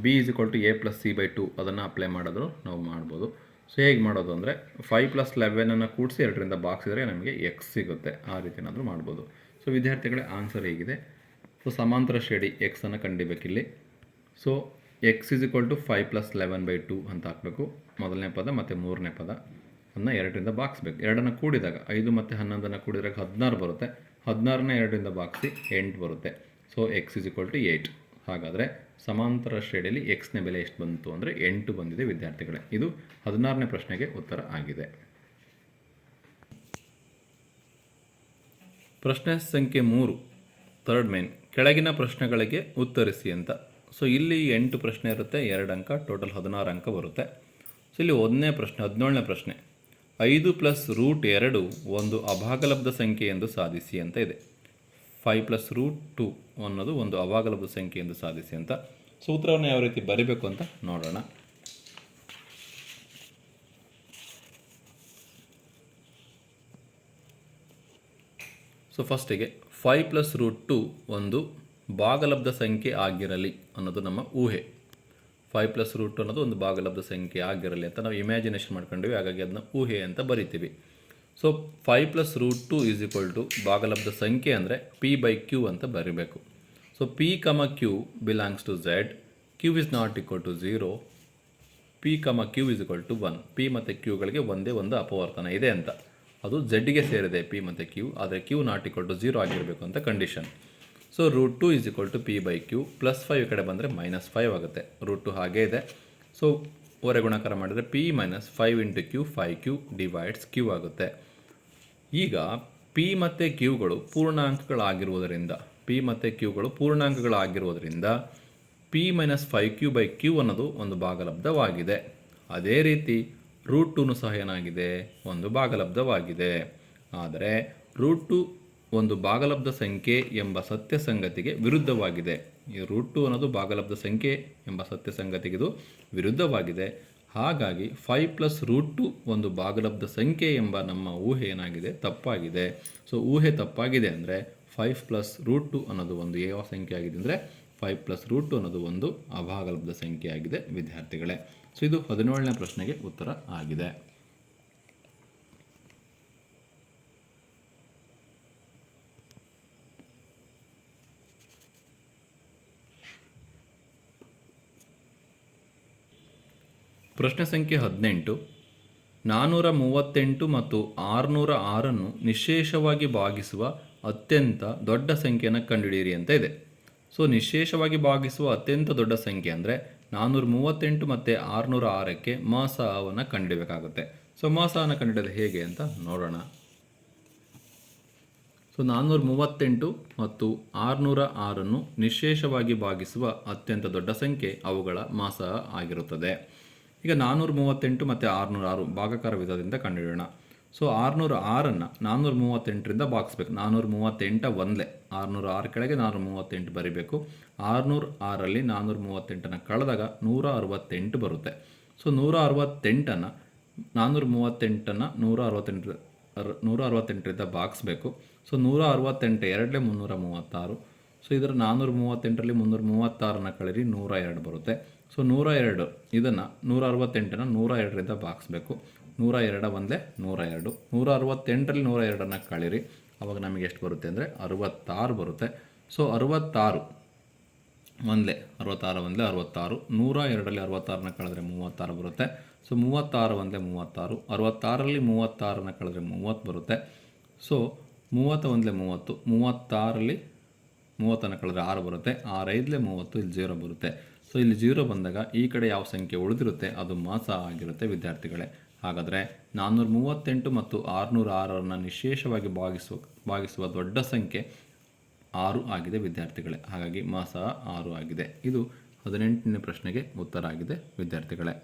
B is equal to a plus c by two ಅದನ್ನು ಅಪ್ಲೈ ಮಾಡಿದ್ರು ನಾವು ಮಾಡ್ಬೋದು. ಸೊ ಹೇಗೆ ಮಾಡೋದು ಅಂದರೆ ಫೈವ್ ಪ್ಲಸ್ ಲೆವೆನನ್ನು ಕೂಡಿಸಿ ಎರಡರಿಂದ ಬಾಕ್ಸಿದ್ರೆ ನಮಗೆ ಎಕ್ಸ್ ಸಿಗುತ್ತೆ ಆ ರೀತಿನಾದರೂ ಮಾಡ್ಬೋದು. ಸೊ ವಿದ್ಯಾರ್ಥಿಗಳೇ ಆನ್ಸರ್ ಹೇಗಿದೆ. ಸೊ ಸಮಾಂತರ ಶ್ರೇಣಿ ಎಕ್ಸನ್ನು ಕಂಡಿಬೇಕಿಲ್ಲಿ. So x is equal to five plus eleven by two ಅಂತ ಹಾಕಬೇಕು. ಮೊದಲನೇ ಪದ ಮತ್ತು ಮೂರನೇ ಪದ. ಅದನ್ನ ಎರಡರಿಂದ ಬಾಕ್ಸ್ಬೇಕು. ಎರಡನ್ನು ಕೂಡಿದಾಗ ಐದು ಮತ್ತು ಹನ್ನೊಂದನ್ನು ಕೂಡಿದಾಗ ಹದಿನಾರು ಬರುತ್ತೆ. ಹದಿನಾರನ್ನ ಎರಡರಿಂದ ಬಾಕ್ಸಿ ಎಂಟು ಬರುತ್ತೆ. So x is equal to eight ಹಾಗಾದರೆ ಸಮಾಂತರ ಶ್ರೇಣಿಯಲ್ಲಿ ಎಕ್ಸ್ನ ಬೆಲೆ ಎಷ್ಟು ಬಂತು ಅಂದರೆ ಎಂಟು ಬಂದಿದೆ ವಿದ್ಯಾರ್ಥಿಗಳೇ. ಇದು ಹದಿನಾರನೇ ಪ್ರಶ್ನೆಗೆ ಉತ್ತರ ಆಗಿದೆ. ಪ್ರಶ್ನೆ ಸಂಖ್ಯೆ ಮೂರು ಥರ್ಡ್ ಮೇನ್ ಕೆಳಗಿನ ಪ್ರಶ್ನೆಗಳಿಗೆ ಉತ್ತರಿಸಿ ಅಂತ. ಸೊ ಇಲ್ಲಿ ಎಂಟು ಪ್ರಶ್ನೆ ಇರುತ್ತೆ, ಎರಡು ಅಂಕ ಟೋಟಲ್ ಹದಿನಾರು ಅಂಕ ಬರುತ್ತೆ. ಸೊ ಇಲ್ಲಿ ಒಂದನೇ ಪ್ರಶ್ನೆ, ಹದಿನೇಳನೇ ಪ್ರಶ್ನೆ. ಐದು ಪ್ಲಸ್ ರೂಟ್ ಎರಡು ಒಂದು ಅಭಾಗಲಬ್ಧ ಸಂಖ್ಯೆ ಎಂದು ಸಾಧಿಸಿ ಅಂತ ಇದೆ. ಫೈವ್ ಪ್ಲಸ್ ರೂಟ್ ಟು ಅನ್ನೋದು ಒಂದು ಅಭಾಗಲಬ್ಧ ಸಂಖ್ಯೆ ಎಂದು ಸಾಧಿಸಿ ಅಂತ. ಸೂತ್ರವನ್ನು ಯಾವ ರೀತಿ ಬರಿಬೇಕು ಅಂತ ನೋಡೋಣ. ಸೊ ಫಸ್ಟಿಗೆ ಫೈವ್ ಪ್ಲಸ್ ರೂಟ್ ಟು ಒಂದು ಭಾಗಲಬ್ಧ ಸಂಖ್ಯೆ ಆಗಿರಲಿ ಅನ್ನೋದು ನಮ್ಮ ಊಹೆ. ಫೈವ್ ಪ್ಲಸ್ ರೂಟ್ ಅನ್ನೋದು ಒಂದು ಭಾಗಲಬ್ಧ ಸಂಖ್ಯೆ ಆಗಿರಲಿ ಅಂತ ನಾವು ಇಮ್ಯಾಜಿನೇಷನ್ ಮಾಡ್ಕೊಂಡಿವಿ. ಹಾಗಾಗಿ ಅದನ್ನ ಊಹೆ ಅಂತ ಬರಿತೀವಿ. So five plus root two is equal to ಭಾಗಲಬ್ಧ ಸಂಖ್ಯೆ ಅಂದರೆ ಪಿ ಬೈ ಕ್ಯೂ ಅಂತ ಬರಿಬೇಕು. So p comma q belongs to z q is not equal to zero p comma q is equal to one p ಮತ್ತು ಕ್ಯೂಗಳಿಗೆ ಒಂದೇ ಒಂದು ಅಪವರ್ತನ ಇದೆ ಅಂತ. ಅದು ಝೆಡ್ಗೆ ಸೇರಿದೆ ಪಿ ಮತ್ತು ಕ್ಯೂ ಆದರೆ q not equal to zero ಆಗಿರಬೇಕು ಅಂತ condition so root two is equal to p by q plus five ಈ ಕಡೆ ಬಂದರೆ ಮೈನಸ್ ಫೈವ್ ಆಗುತ್ತೆ. ರೂಟ್ ಟು ಹಾಗೇ ಇದೆ. ಸೊ ಹೊರೆ ಗುಣಾಕಾರ ಮಾಡಿದರೆ p minus five into q five q divides q ಆಗುತ್ತೆ. ಈಗ ಪಿ ಮತ್ತು ಕ್ಯೂಗಳು ಪೂರ್ಣಾಂಕಗಳಾಗಿರುವುದರಿಂದ ಪಿ ಮತ್ತು ಕ್ಯೂಗಳು ಪೂರ್ಣಾಂಕಗಳಾಗಿರುವುದರಿಂದ p minus five q by q ಅನ್ನೋದು ಒಂದು ಭಾಗಲಬ್ಧವಾಗಿದೆ. ಅದೇ ರೀತಿ ರೂಟ್ ಟೂನು ಸಹ ಏನಾಗಿದೆ? ಒಂದು ಭಾಗಲಬ್ಧವಾಗಿದೆ. ಆದರೆ ರೂಟ್ ಟು ಒಂದು ಭಾಗಲಬ್ಧ ಸಂಖ್ಯೆ ಎಂಬ ಸತ್ಯ ಸಂಗತಿಗೆ ವಿರುದ್ಧವಾಗಿದೆ. ಈ ರೂಟ್ ಟು ಅನ್ನೋದು ಭಾಗಲಬ್ಧ ಸಂಖ್ಯೆ ಎಂಬ ಸತ್ಯ ಸಂಗತಿಗೆ ಇದು ವಿರುದ್ಧವಾಗಿದೆ. ಹಾಗಾಗಿ ಫೈವ್ ಪ್ಲಸ್ ರೂಟ್ ಟು ಒಂದು ಭಾಗಲಬ್ಧ ಸಂಖ್ಯೆ ಎಂಬ ನಮ್ಮ ಊಹೆ ಏನಾಗಿದೆ? ತಪ್ಪಾಗಿದೆ. ಸೊ ಊಹೆ ತಪ್ಪಾಗಿದೆ ಅಂದರೆ ಫೈವ್ ಪ್ಲಸ್ ರೂಟ್ ಟು ಅನ್ನೋದು ಒಂದು ಯಾವ ಸಂಖ್ಯೆ ಆಗಿದೆ ಅಂದರೆ ಫೈವ್ ಪ್ಲಸ್ ರೂಟ್ ಟು ಅನ್ನೋದು ಒಂದು ಅಭಾಗಲಬ್ಧ ಸಂಖ್ಯೆ ಆಗಿದೆ, ವಿದ್ಯಾರ್ಥಿಗಳೇ. ಸೊ ಇದು ಹದಿನೇಳನೇ ಪ್ರಶ್ನೆಗೆ ಉತ್ತರ ಆಗಿದೆ. ಪ್ರಶ್ನೆ ಸಂಖ್ಯೆ ಹದಿನೆಂಟು ನಾನ್ನೂರ ಮೂವತ್ತೆಂಟು ಮತ್ತು ಆರುನೂರ ಆರನ್ನು ನಿಶೇಷವಾಗಿ ಭಾಗಿಸುವ ಅತ್ಯಂತ ದೊಡ್ಡ ಸಂಖ್ಯೆಯನ್ನು ಕಂಡುಹಿಡಿಯಿರಿ ಅಂತ ಇದೆ. ಸೊ, ನಿಶೇಷವಾಗಿ ಭಾಗಿಸುವ ಅತ್ಯಂತ ದೊಡ್ಡ ಸಂಖ್ಯೆ ಅಂದರೆ ನಾನ್ನೂರ ಮೂವತ್ತೆಂಟು ಮತ್ತು ಆರುನೂರ ಆರಕ್ಕೆ ಮಾಸವನ್ನು ಕಂಡುಹಿಡಬೇಕಾಗುತ್ತೆ. ಸೊ, ಮಾಸವನ್ನು ಕಂಡುಹಿಡಿಯೋದು ಹೇಗೆ ಅಂತ ನೋಡೋಣ. ಸೊ ನಾನ್ನೂರ ಮೂವತ್ತೆಂಟು ಮತ್ತು ಆರುನೂರ ಆರನ್ನು ನಿಶೇಷವಾಗಿ ಭಾಗಿಸುವ ಅತ್ಯಂತ ದೊಡ್ಡ ಸಂಖ್ಯೆ ಅವುಗಳ ಮಾಸ ಆಗಿರುತ್ತದೆ. ಈಗ ನಾನ್ನೂರ ಮೂವತ್ತೆಂಟು ಮತ್ತು ಆರುನೂರ ಆರು ಭಾಗಕಾರ ವಿಧದಿಂದ ಕಂಡುಹಿಡಿಯೋಣ. ಸೊ ಆರುನೂರ ಆರನ್ನು ನಾನ್ನೂರ ಮೂವತ್ತೆಂಟರಿಂದ ಭಾಗಿಸ್ಬೇಕು. ನಾನ್ನೂರ ಮೂವತ್ತೆಂಟ ಒಂದಲೇ. ಆರುನೂರ ಆರು ಕೆಳಗೆ ನಾನ್ನೂರ ಮೂವತ್ತೆಂಟು ಬರಿಬೇಕು. ಆರುನೂರ ಆರಲ್ಲಿ ನಾನ್ನೂರ ಮೂವತ್ತೆಂಟನ್ನು ಕಳೆದಾಗ ನೂರ ಅರವತ್ತೆಂಟು ಬರುತ್ತೆ. ಸೊ ನೂರ ಅರವತ್ತೆಂಟನ್ನು ನಾನ್ನೂರ ಮೂವತ್ತೆಂಟನ್ನು ನೂರ ಅರವತ್ತೆಂಟು ಅರ್ ನೂರ ಅರವತ್ತೆಂಟರಿಂದ ಭಾಗಿಸ್ಬೇಕು. ಸೊ ನೂರ ಅರವತ್ತೆಂಟು ಎರಡಲೇ ಮುನ್ನೂರ ಮೂವತ್ತಾರು. ಸೊ ಇದರ ನಾನ್ನೂರ ಮೂವತ್ತೆಂಟರಲ್ಲಿ ಮುನ್ನೂರ ಮೂವತ್ತಾರನ್ನ ಕಳೀರಿ ನೂರ ಎರಡು ಬರುತ್ತೆ. ಸೊ ನೂರ ಎರಡು ಇದನ್ನು ನೂರ ಅರವತ್ತೆಂಟನ್ನು ನೂರ ಎರಡರಿಂದ ಭಾಗಿಸ್ಬೇಕು ನೂರ ಎರಡ ಒಂದೇ ನೂರ ಎರಡು ನೂರ ಅರವತ್ತೆಂಟರಲ್ಲಿ ನೂರ ಎರಡನ್ನು ಕಳೀರಿ. ಅವಾಗ ನಮಗೆ ಎಷ್ಟು ಬರುತ್ತೆ ಅಂದರೆ ಅರವತ್ತಾರು ಬರುತ್ತೆ. ಸೊ ಅರವತ್ತಾರು ಒಂದೇ ಅರವತ್ತಾರು ಒಂದೇ ಅರವತ್ತಾರು. ನೂರ ಎರಡರಲ್ಲಿ ಅರವತ್ತಾರನ್ನ ಕಳೆದ್ರೆ ಮೂವತ್ತಾರು ಬರುತ್ತೆ. ಸೊ ಮೂವತ್ತಾರು ಒಂದೇ ಮೂವತ್ತಾರು. ಅರವತ್ತಾರರಲ್ಲಿ ಮೂವತ್ತಾರನ್ನ ಕಳೆದ್ರೆ ಮೂವತ್ತು ಬರುತ್ತೆ. ಸೊ ಮೂವತ್ತ ಒಂದಲೇ ಮೂವತ್ತು. ಮೂವತ್ತಾರಲ್ಲಿ ಮೂವತ್ತನ್ನು ಕಳೆದ್ರೆ ಆರು ಬರುತ್ತೆ. ಆರೈದಲೇ ಮೂವತ್ತು, ಇಲ್ಲಿ ಜೀರೋ ಬರುತ್ತೆ. ಸೊ ಇಲ್ಲಿ ಜೀರೋ ಬಂದಾಗ ಈ ಕಡೆ ಯಾವ ಸಂಖ್ಯೆ ಉಳಿದಿರುತ್ತೆ, ಅದು ಮಾಸ ಆಗಿರುತ್ತೆ ವಿದ್ಯಾರ್ಥಿಗಳೇ. ಹಾಗಾದರೆ ನಾನ್ನೂರ ಮೂವತ್ತೆಂಟು ಮತ್ತು ಆರುನೂರ ಆರರನ್ನು ನಿಶೇಷವಾಗಿ ಭಾಗಿಸುವ ಭಾಗಿಸುವ ದೊಡ್ಡ ಸಂಖ್ಯೆ ಆರು ಆಗಿದೆ ವಿದ್ಯಾರ್ಥಿಗಳೇ. ಹಾಗಾಗಿ ಮಾಸ ಆರು ಆಗಿದೆ. ಇದು ಹದಿನೆಂಟನೇ ಪ್ರಶ್ನೆಗೆ ಉತ್ತರ ಆಗಿದೆ ವಿದ್ಯಾರ್ಥಿಗಳೇ.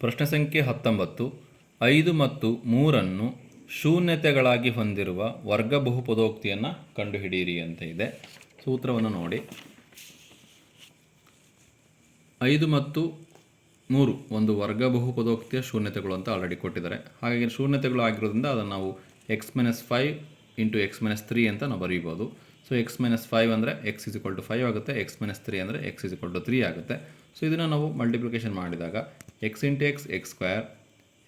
ಪ್ರಶ್ನೆ ಸಂಖ್ಯೆ ಹತ್ತೊಂಬತ್ತು. ಐದು ಮತ್ತು ಮೂರನ್ನು ಶೂನ್ಯತೆಗಳಾಗಿ ಹೊಂದಿರುವ ವರ್ಗ ಬಹುಪದೋಕ್ತಿಯನ್ನು ಕಂಡುಹಿಡಿಯಿರಿ ಅಂತ ಇದೆ. ಸೂತ್ರವನ್ನು ನೋಡಿ. ಐದು ಮತ್ತು ಮೂರು ಒಂದು ವರ್ಗ ಬಹುಪದೋಕ್ತಿಯ ಶೂನ್ಯತೆಗಳು ಅಂತ ಆಲ್ರೆಡಿ ಕೊಟ್ಟಿದ್ದಾರೆ. ಹಾಗಾಗಿ ಶೂನ್ಯತೆಗಳು ಆಗಿರೋದ್ರಿಂದ ಅದನ್ನು ನಾವು x minus five into x minus three ಅಂತ ನಾವು ಬರೀಬೋದು. ಸೊ ಎಕ್ಸ್ ಮೈನಸ್ ಫೈವ್ ಅಂದರೆ x is equal to five ಆಗುತ್ತೆ. ಎಕ್ಸ್ ಮೈನಸ್ ತ್ರೀ ಅಂದರೆ x is equal to three ಆಗುತ್ತೆ. ಸೊ ಇದನ್ನು ನಾವು ಮಲ್ಟಿಪ್ಲಿಕೇಶನ್ ಮಾಡಿದಾಗ x into x x square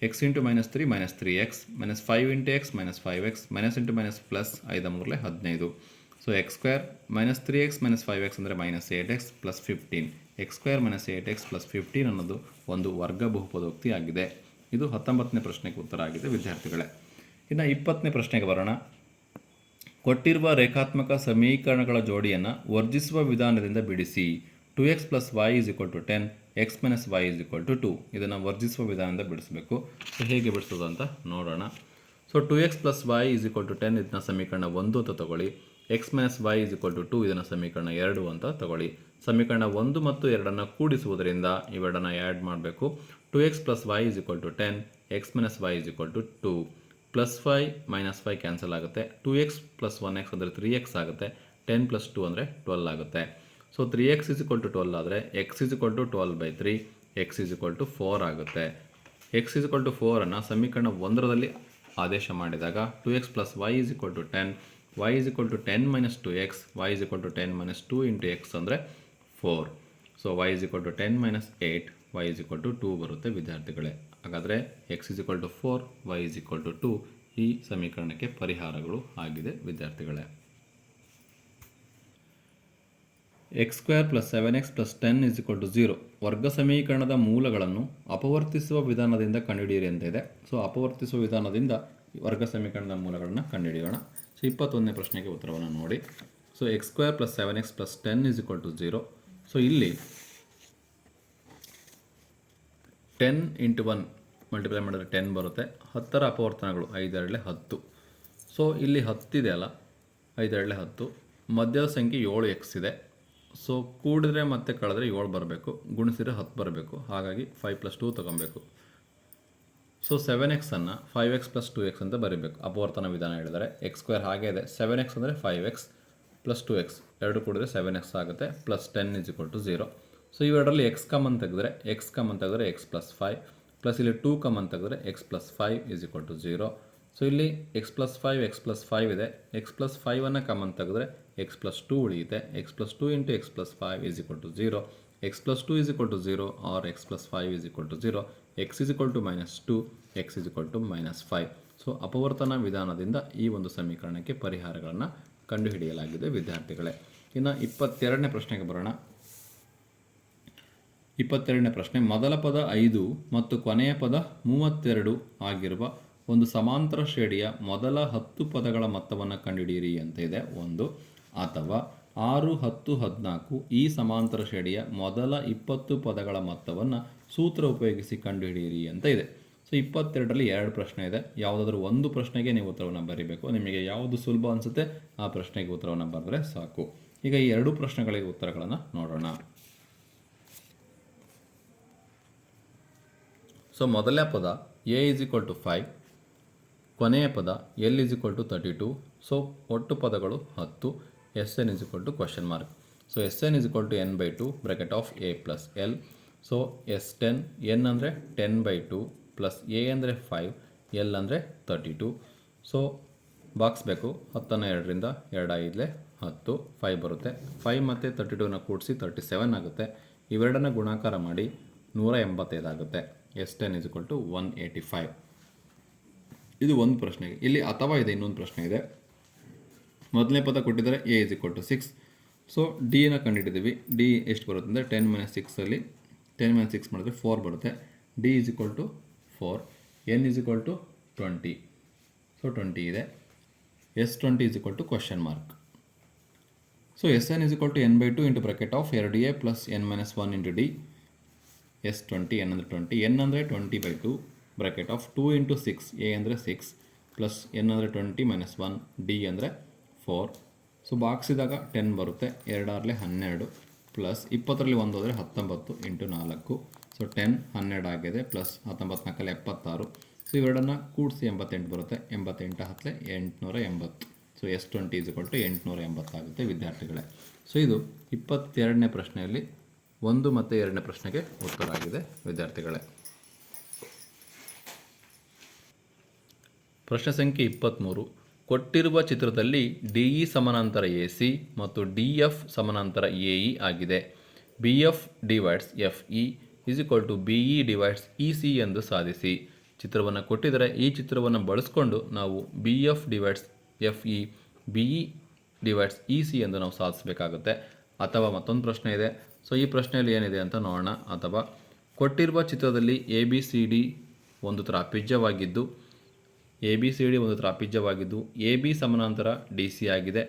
x into minus three minus three x minus five into x minus five x minus into minus plus ಐದು ಮೂರಲೆ ಹದಿನೈದು. So x square minus three x minus five x ಅಂದರೆ minus eight x plus fifteen x square minus eight x plus fifteen ಅನ್ನೋದು ಒಂದು ವರ್ಗ ಬಹುಪದೋಕ್ತಿ ಆಗಿದೆ. ಇದು ಹತ್ತೊಂಬತ್ತನೇ ಪ್ರಶ್ನೆಗೆ ಉತ್ತರ ಆಗಿದೆ, ವಿದ್ಯಾರ್ಥಿಗಳೇ. ಇನ್ನು ಇಪ್ಪತ್ತನೇ ಪ್ರಶ್ನೆಗೆ ಬರೋಣ. ಕೊಟ್ಟಿರುವ ರೇಖಾತ್ಮಕ ಸಮೀಕರಣಗಳ ಜೋಡಿಯನ್ನು ವರ್ಜಿಸುವ ವಿಧಾನದಿಂದ ಬಿಡಿಸಿ. Two x plus y is equal to ten x minus y is equal to two ಇದನ್ನು ವರ್ಜಿಸುವ ವಿಧಾನದಿಂದ ಬಿಡಿಸಬೇಕು. ಸೊ ಹೇಗೆ ಬಿಡಿಸೋದು ಅಂತ ನೋಡೋಣ. So two x plus y is equal to ten ಇದನ್ನ ಸಮೀಕರಣ ಒಂದು ಅಂತ ತಗೊಳ್ಳಿ. X minus y is equal to two ಇದನ್ನು ಸಮೀಕರಣ ಎರಡು ಅಂತ ತಗೊಳ್ಳಿ. ಸಮೀಕರಣ ಒಂದು ಮತ್ತು ಎರಡನ್ನು ಕೂಡಿಸುವುದರಿಂದ ಇವೆರಡನ್ನು ಆ್ಯಡ್ ಮಾಡಬೇಕು. Two x plus y is equal to ten x minus y is equal to two plus y minus y cancel ಆಗುತ್ತೆ. Two x plus one x ಅಂದರೆ ತ್ರೀ ಎಕ್ಸ್ ಆಗುತ್ತೆ. ಟೆನ್ ಪ್ಲಸ್ ಟು ಅಂದರೆ twelve ಆಗುತ್ತೆ. So three x is equal to twelve ಆದರೆ x is equal to twelve by three x is equal to four ಆಗುತ್ತೆ. X is equal to ಫೋರನ್ನು ಸಮೀಕರಣ ಒಂದರದಲ್ಲಿ ಆದೇಶ ಮಾಡಿದಾಗ two x plus y is equal to ten y is equal to ten minus two x y is equal to ten minus two into x ಅಂದರೆ four so y is equal to ten minus eight y is equal to two ಬರುತ್ತೆ ವಿದ್ಯಾರ್ಥಿಗಳೇ. ಹಾಗಾದರೆ x is equal to four y is equal to two ಈ ಸಮೀಕರಣಕ್ಕೆ ಪರಿಹಾರಗಳು ಆಗಿದೆ ವಿದ್ಯಾರ್ಥಿಗಳೇ. X square plus seven x plus ten is equal to zero ವರ್ಗ ಸಮೀಕರಣದ ಮೂಲಗಳನ್ನು ಅಪವರ್ತಿಸುವ ವಿಧಾನದಿಂದ ಕಂಡುಹಿಡಿಯಿರಿ ಅಂತ ಇದೆ. ಸೊ ಅಪವರ್ತಿಸುವ ವಿಧಾನದಿಂದ ವರ್ಗ ಸಮೀಕರಣದ ಮೂಲಗಳನ್ನು ಕಂಡುಹಿಡಿಯೋಣ. ಇಪ್ಪತ್ತೊಂದನೇ ಪ್ರಶ್ನೆಗೆ ಉತ್ತರವನ್ನು ನೋಡಿ. So x square plus seven x plus ten is equal to zero so ಇಲ್ಲಿ ಟೆನ್ ಇಂಟು ಒನ್ ಮಲ್ಟಿಪ್ಲೈ ಮಾಡಿದ್ರೆ ಟೆನ್ ಬರುತ್ತೆ. ಹತ್ತರ ಅಪವರ್ತನಗಳು ಐದೆರಡಲೆ ಹತ್ತು. ಸೊ ಇಲ್ಲಿ ಹತ್ತಿದೆ ಅಲ್ಲ? ಐದೆರಡಲೆ ಹತ್ತು. ಮಧ್ಯದ ಸಂಖ್ಯೆ ಏಳು ಎಕ್ಸ್ ಇದೆ. ಸೊ ಕೂಡಿದ್ರೆ ಮತ್ತೆ ಕಳೆದ್ರೆ ಏಳು ಬರಬೇಕು. ಗುಣಿಸಿದ್ರೆ ಹತ್ತು ಬರಬೇಕು. ಹಾಗಾಗಿ ಫೈವ್ ಪ್ಲಸ್ ಟೂ ತೊಗೊಬೇಕು so seven ಎಕ್ಸನ್ನು five x plus two x ಅಂತ ಬರೀಬೇಕು ಅಪವರ್ತನ ವಿಧಾನ ಹೇಳಿದರೆ ಎಕ್ಸ್ ಸ್ಕ್ವೇರ್ ಹಾಗೆ ಇದೆ ಸೆವೆನ್ ಎಕ್ಸ್ ಅಂದರೆ five x plus two x ಎರಡು ಕೂಡಿದ್ರೆ ಸೆವೆನ್ ಎಕ್ಸ್ ಆಗುತ್ತೆ plus ten is equal to zero so ಇವೆರಡರಲ್ಲಿ x common ತೆಗೆದ್ರೆ ಎಕ್ಸ್ ಕಮನ್ ತೆಗೆದ್ರೆ ಎಕ್ಸ್ ಪ್ಲಸ್ ಫೈವ್ ಪ್ಲಸ್ ಇಲ್ಲಿ ಟೂ ಕಮನ್ ತೆಗೆದ್ರೆ x plus five is equal to zero so ಇಲ್ಲಿ x plus five x plus five ಇದೆ x plus ಫೈವನ್ನು common ತೆಗೆದ್ರೆ x plus two ಉಳಿಯುತ್ತೆ x plus two into x plus five is equal to zero x plus two is equal to zero or x plus five is equal to zero x is equal to minus two x is equal to minus five so ಅಪವರ್ತನ ವಿಧಾನದಿಂದ ಈ ಒಂದು ಸಮೀಕರಣಕ್ಕೆ ಪರಿಹಾರಗಳನ್ನು ಕಂಡುಹಿಡಿಯಲಾಗಿದೆ ವಿದ್ಯಾರ್ಥಿಗಳೇ. ಇನ್ನು ಇಪ್ಪತ್ತೆರಡನೇ ಪ್ರಶ್ನೆಗೆ ಬರೋಣ. ಇಪ್ಪತ್ತೆರಡನೇ ಪ್ರಶ್ನೆ, ಮೊದಲ ಪದ ಐದು ಮತ್ತು ಕೊನೆಯ ಪದ ಮೂವತ್ತೆರಡು ಆಗಿರುವ ಒಂದು ಸಮಾಂತರ ಶ್ರೇಣಿಯ ಮೊದಲ ಹತ್ತು ಪದಗಳ ಮೊತ್ತವನ್ನು ಕಂಡುಹಿಡಿಯಿರಿ ಅಂತ ಇದೆ. ಒಂದು, ಅಥವಾ ಆರು, ಹತ್ತು, ಹದಿನಾಲ್ಕು ಈ ಸಮಾಂತರ ಶ್ರೇಣಿಯ ಮೊದಲ ಇಪ್ಪತ್ತು ಪದಗಳ ಮೊತ್ತವನ್ನು ಸೂತ್ರ ಉಪಯೋಗಿಸಿ ಕಂಡುಹಿಡಿಯಿರಿ ಅಂತ ಇದೆ. ಸೊ ಇಪ್ಪತ್ತೆರಡರಲ್ಲಿ ಎರಡು ಪ್ರಶ್ನೆ ಇದೆ. ಯಾವುದಾದ್ರೂ ಒಂದು ಪ್ರಶ್ನೆಗೆ ನೀವು ಉತ್ತರವನ್ನು ಬರೀಬೇಕು. ನಿಮಗೆ ಯಾವುದು ಸುಲಭ ಅನಿಸುತ್ತೆ ಆ ಪ್ರಶ್ನೆಗೆ ಉತ್ತರವನ್ನು ಬರೆದ್ರೆ ಸಾಕು. ಈಗ ಈ ಎರಡು ಪ್ರಶ್ನೆಗಳಿಗೆ ಉತ್ತರಗಳನ್ನು ನೋಡೋಣ. ಸೊ ಮೊದಲನೇ ಪದ a is equal to five ಕೊನೆಯ ಪದ l is equal to thirty two so ಒಟ್ಟು ಪದಗಳು ಹತ್ತು. S n is equal to question mark so s n is equal to n by two bracket of a plus l so s ten n ಅಂದರೆ ten by two plus a ಅಂದರೆ five l ಅಂದರೆ thirty two so box ಬೇಕು. ಹತ್ತನ್ನು ಎರಡರಿಂದ ಎರಡು ಐದಲೇ ಹತ್ತು five ಬರುತ್ತೆ. Five ಮತ್ತು ತರ್ಟಿ ಟೂನ ಕೂಡಿಸಿ ತರ್ಟಿ ಸೆವೆನ್ ಆಗುತ್ತೆ. ಇವೆರಡನ್ನ ಗುಣಾಕಾರ ಮಾಡಿ ನೂರ ಎಂಬತ್ತೈದು ಆಗುತ್ತೆ. S ten is equal to one eighty five ಇದು ಒಂದು ಪ್ರಶ್ನೆ ಇಲ್ಲಿ ಅಥವಾ ಇದೆ, ಇನ್ನೊಂದು ಪ್ರಶ್ನೆ ಇದೆ. ಮೊದಲನೇ ಪದ ಕೊಟ್ಟಿದ್ದಾರೆ a is equal to six so ಡಿನ ಕಂಡುಹಿಡಿದೀವಿ ಡಿ ಎಷ್ಟು ಬರುತ್ತೆ ಅಂದರೆ ಟೆನ್ ಮೈನಸ್ ಸಿಕ್ಸಲ್ಲಿ ಟೆನ್ ಮೈನಸ್ ಸಿಕ್ಸ್ ಮಾಡಿದ್ರೆ ಫೋರ್ ಬರುತ್ತೆ. D is equal to four n is equal to twenty so twenty ಇದೆ. S twenty is equal to question mark so s n is equal to n by two into bracket of ಎರಡು a plus n minus one into d s twenty n ಅಂದರೆ twenty n ಅಂದರೆ twenty by two bracket of two into six a ಅಂದರೆ six plus n ಅಂದರೆ twenty minus one d ಅಂದರೆ four so ಬಾಕ್ಸಿದಾಗ ten ಬರುತ್ತೆ. ಎರಡಾರಲೆ ಹನ್ನೆರಡು plus ಇಪ್ಪತ್ತರಲ್ಲಿ ಒಂದು ಹೋದರೆ ಹತ್ತೊಂಬತ್ತು ಇಂಟು ನಾಲ್ಕು. ಸೊ ಟೆನ್ ಹನ್ನೆರಡು ಆಗಿದೆ ಪ್ಲಸ್ ಹತ್ತೊಂಬತ್ತು ನಾಲ್ಕಲ್ಲಿ ಎಪ್ಪತ್ತಾರು. ಸೊ ಇವೆರಡನ್ನು ಕೂಡಿಸಿ ಎಂಬತ್ತೆಂಟು ಬರುತ್ತೆ. ಎಂಬತ್ತೆಂಟು ಹತ್ತಲೆ ಎಂಟುನೂರ ಎಂಬತ್ತು. So s twenty is two ಎಂಟುನೂರ ಎಂಬತ್ತಾಗುತ್ತೆ ವಿದ್ಯಾರ್ಥಿಗಳೇ. ಸೊ ಇದು ಇಪ್ಪತ್ತೆರಡನೇ ಪ್ರಶ್ನೆಯಲ್ಲಿ ಒಂದು ಮತ್ತು ಎರಡನೇ ಪ್ರಶ್ನೆಗೆ ಉತ್ತರ ಆಗಿದೆ ವಿದ್ಯಾರ್ಥಿಗಳೇ. ಪ್ರಶ್ನೆ ಸಂಖ್ಯೆ ಇಪ್ಪತ್ತ್ಮೂರು ಕೊಟ್ಟಿರುವ ಚಿತ್ರದಲ್ಲಿ ಡಿ ಇ ಸಮಾನಾಂತರ ಎ ಸಿ ಮತ್ತು ಡಿ ಎಫ್ ಸಮಾನಾಂತರ ಎ ಇ ಆಗಿದೆ. B F divides F E is equal to B E divides E C ಎಂದು ಸಾಧಿಸಿ. ಚಿತ್ರವನ್ನು ಕೊಟ್ಟಿದರೆ ಈ ಚಿತ್ರವನ್ನು ಬಳಸ್ಕೊಂಡು ನಾವು B F divides F E, B E divides E C ಎಂದು ನಾವು ಸಾಧಿಸಬೇಕಾಗುತ್ತೆ. ಅಥವಾ ಮತ್ತೊಂದು ಪ್ರಶ್ನೆ ಇದೆ. ಸೊ, ಈ ಪ್ರಶ್ನೆಯಲ್ಲಿ ಏನಿದೆ ಅಂತ ನೋಡೋಣ. ಅಥವಾ ಕೊಟ್ಟಿರುವ ಚಿತ್ರದಲ್ಲಿ ಎ ಬಿ ಸಿ ಡಿ ಒಂದು ತ್ರಾಪಿಜ್ಯವಾಗಿದ್ದು ಎ ಬಿ ಸಿ ಡಿ ಒಂದು ತ್ರಾಪಿಜ್ಯವಾಗಿದ್ದು ಎ ಬಿ ಸಮಾನಾಂತರ ಡಿ ಸಿ ಆಗಿದೆ.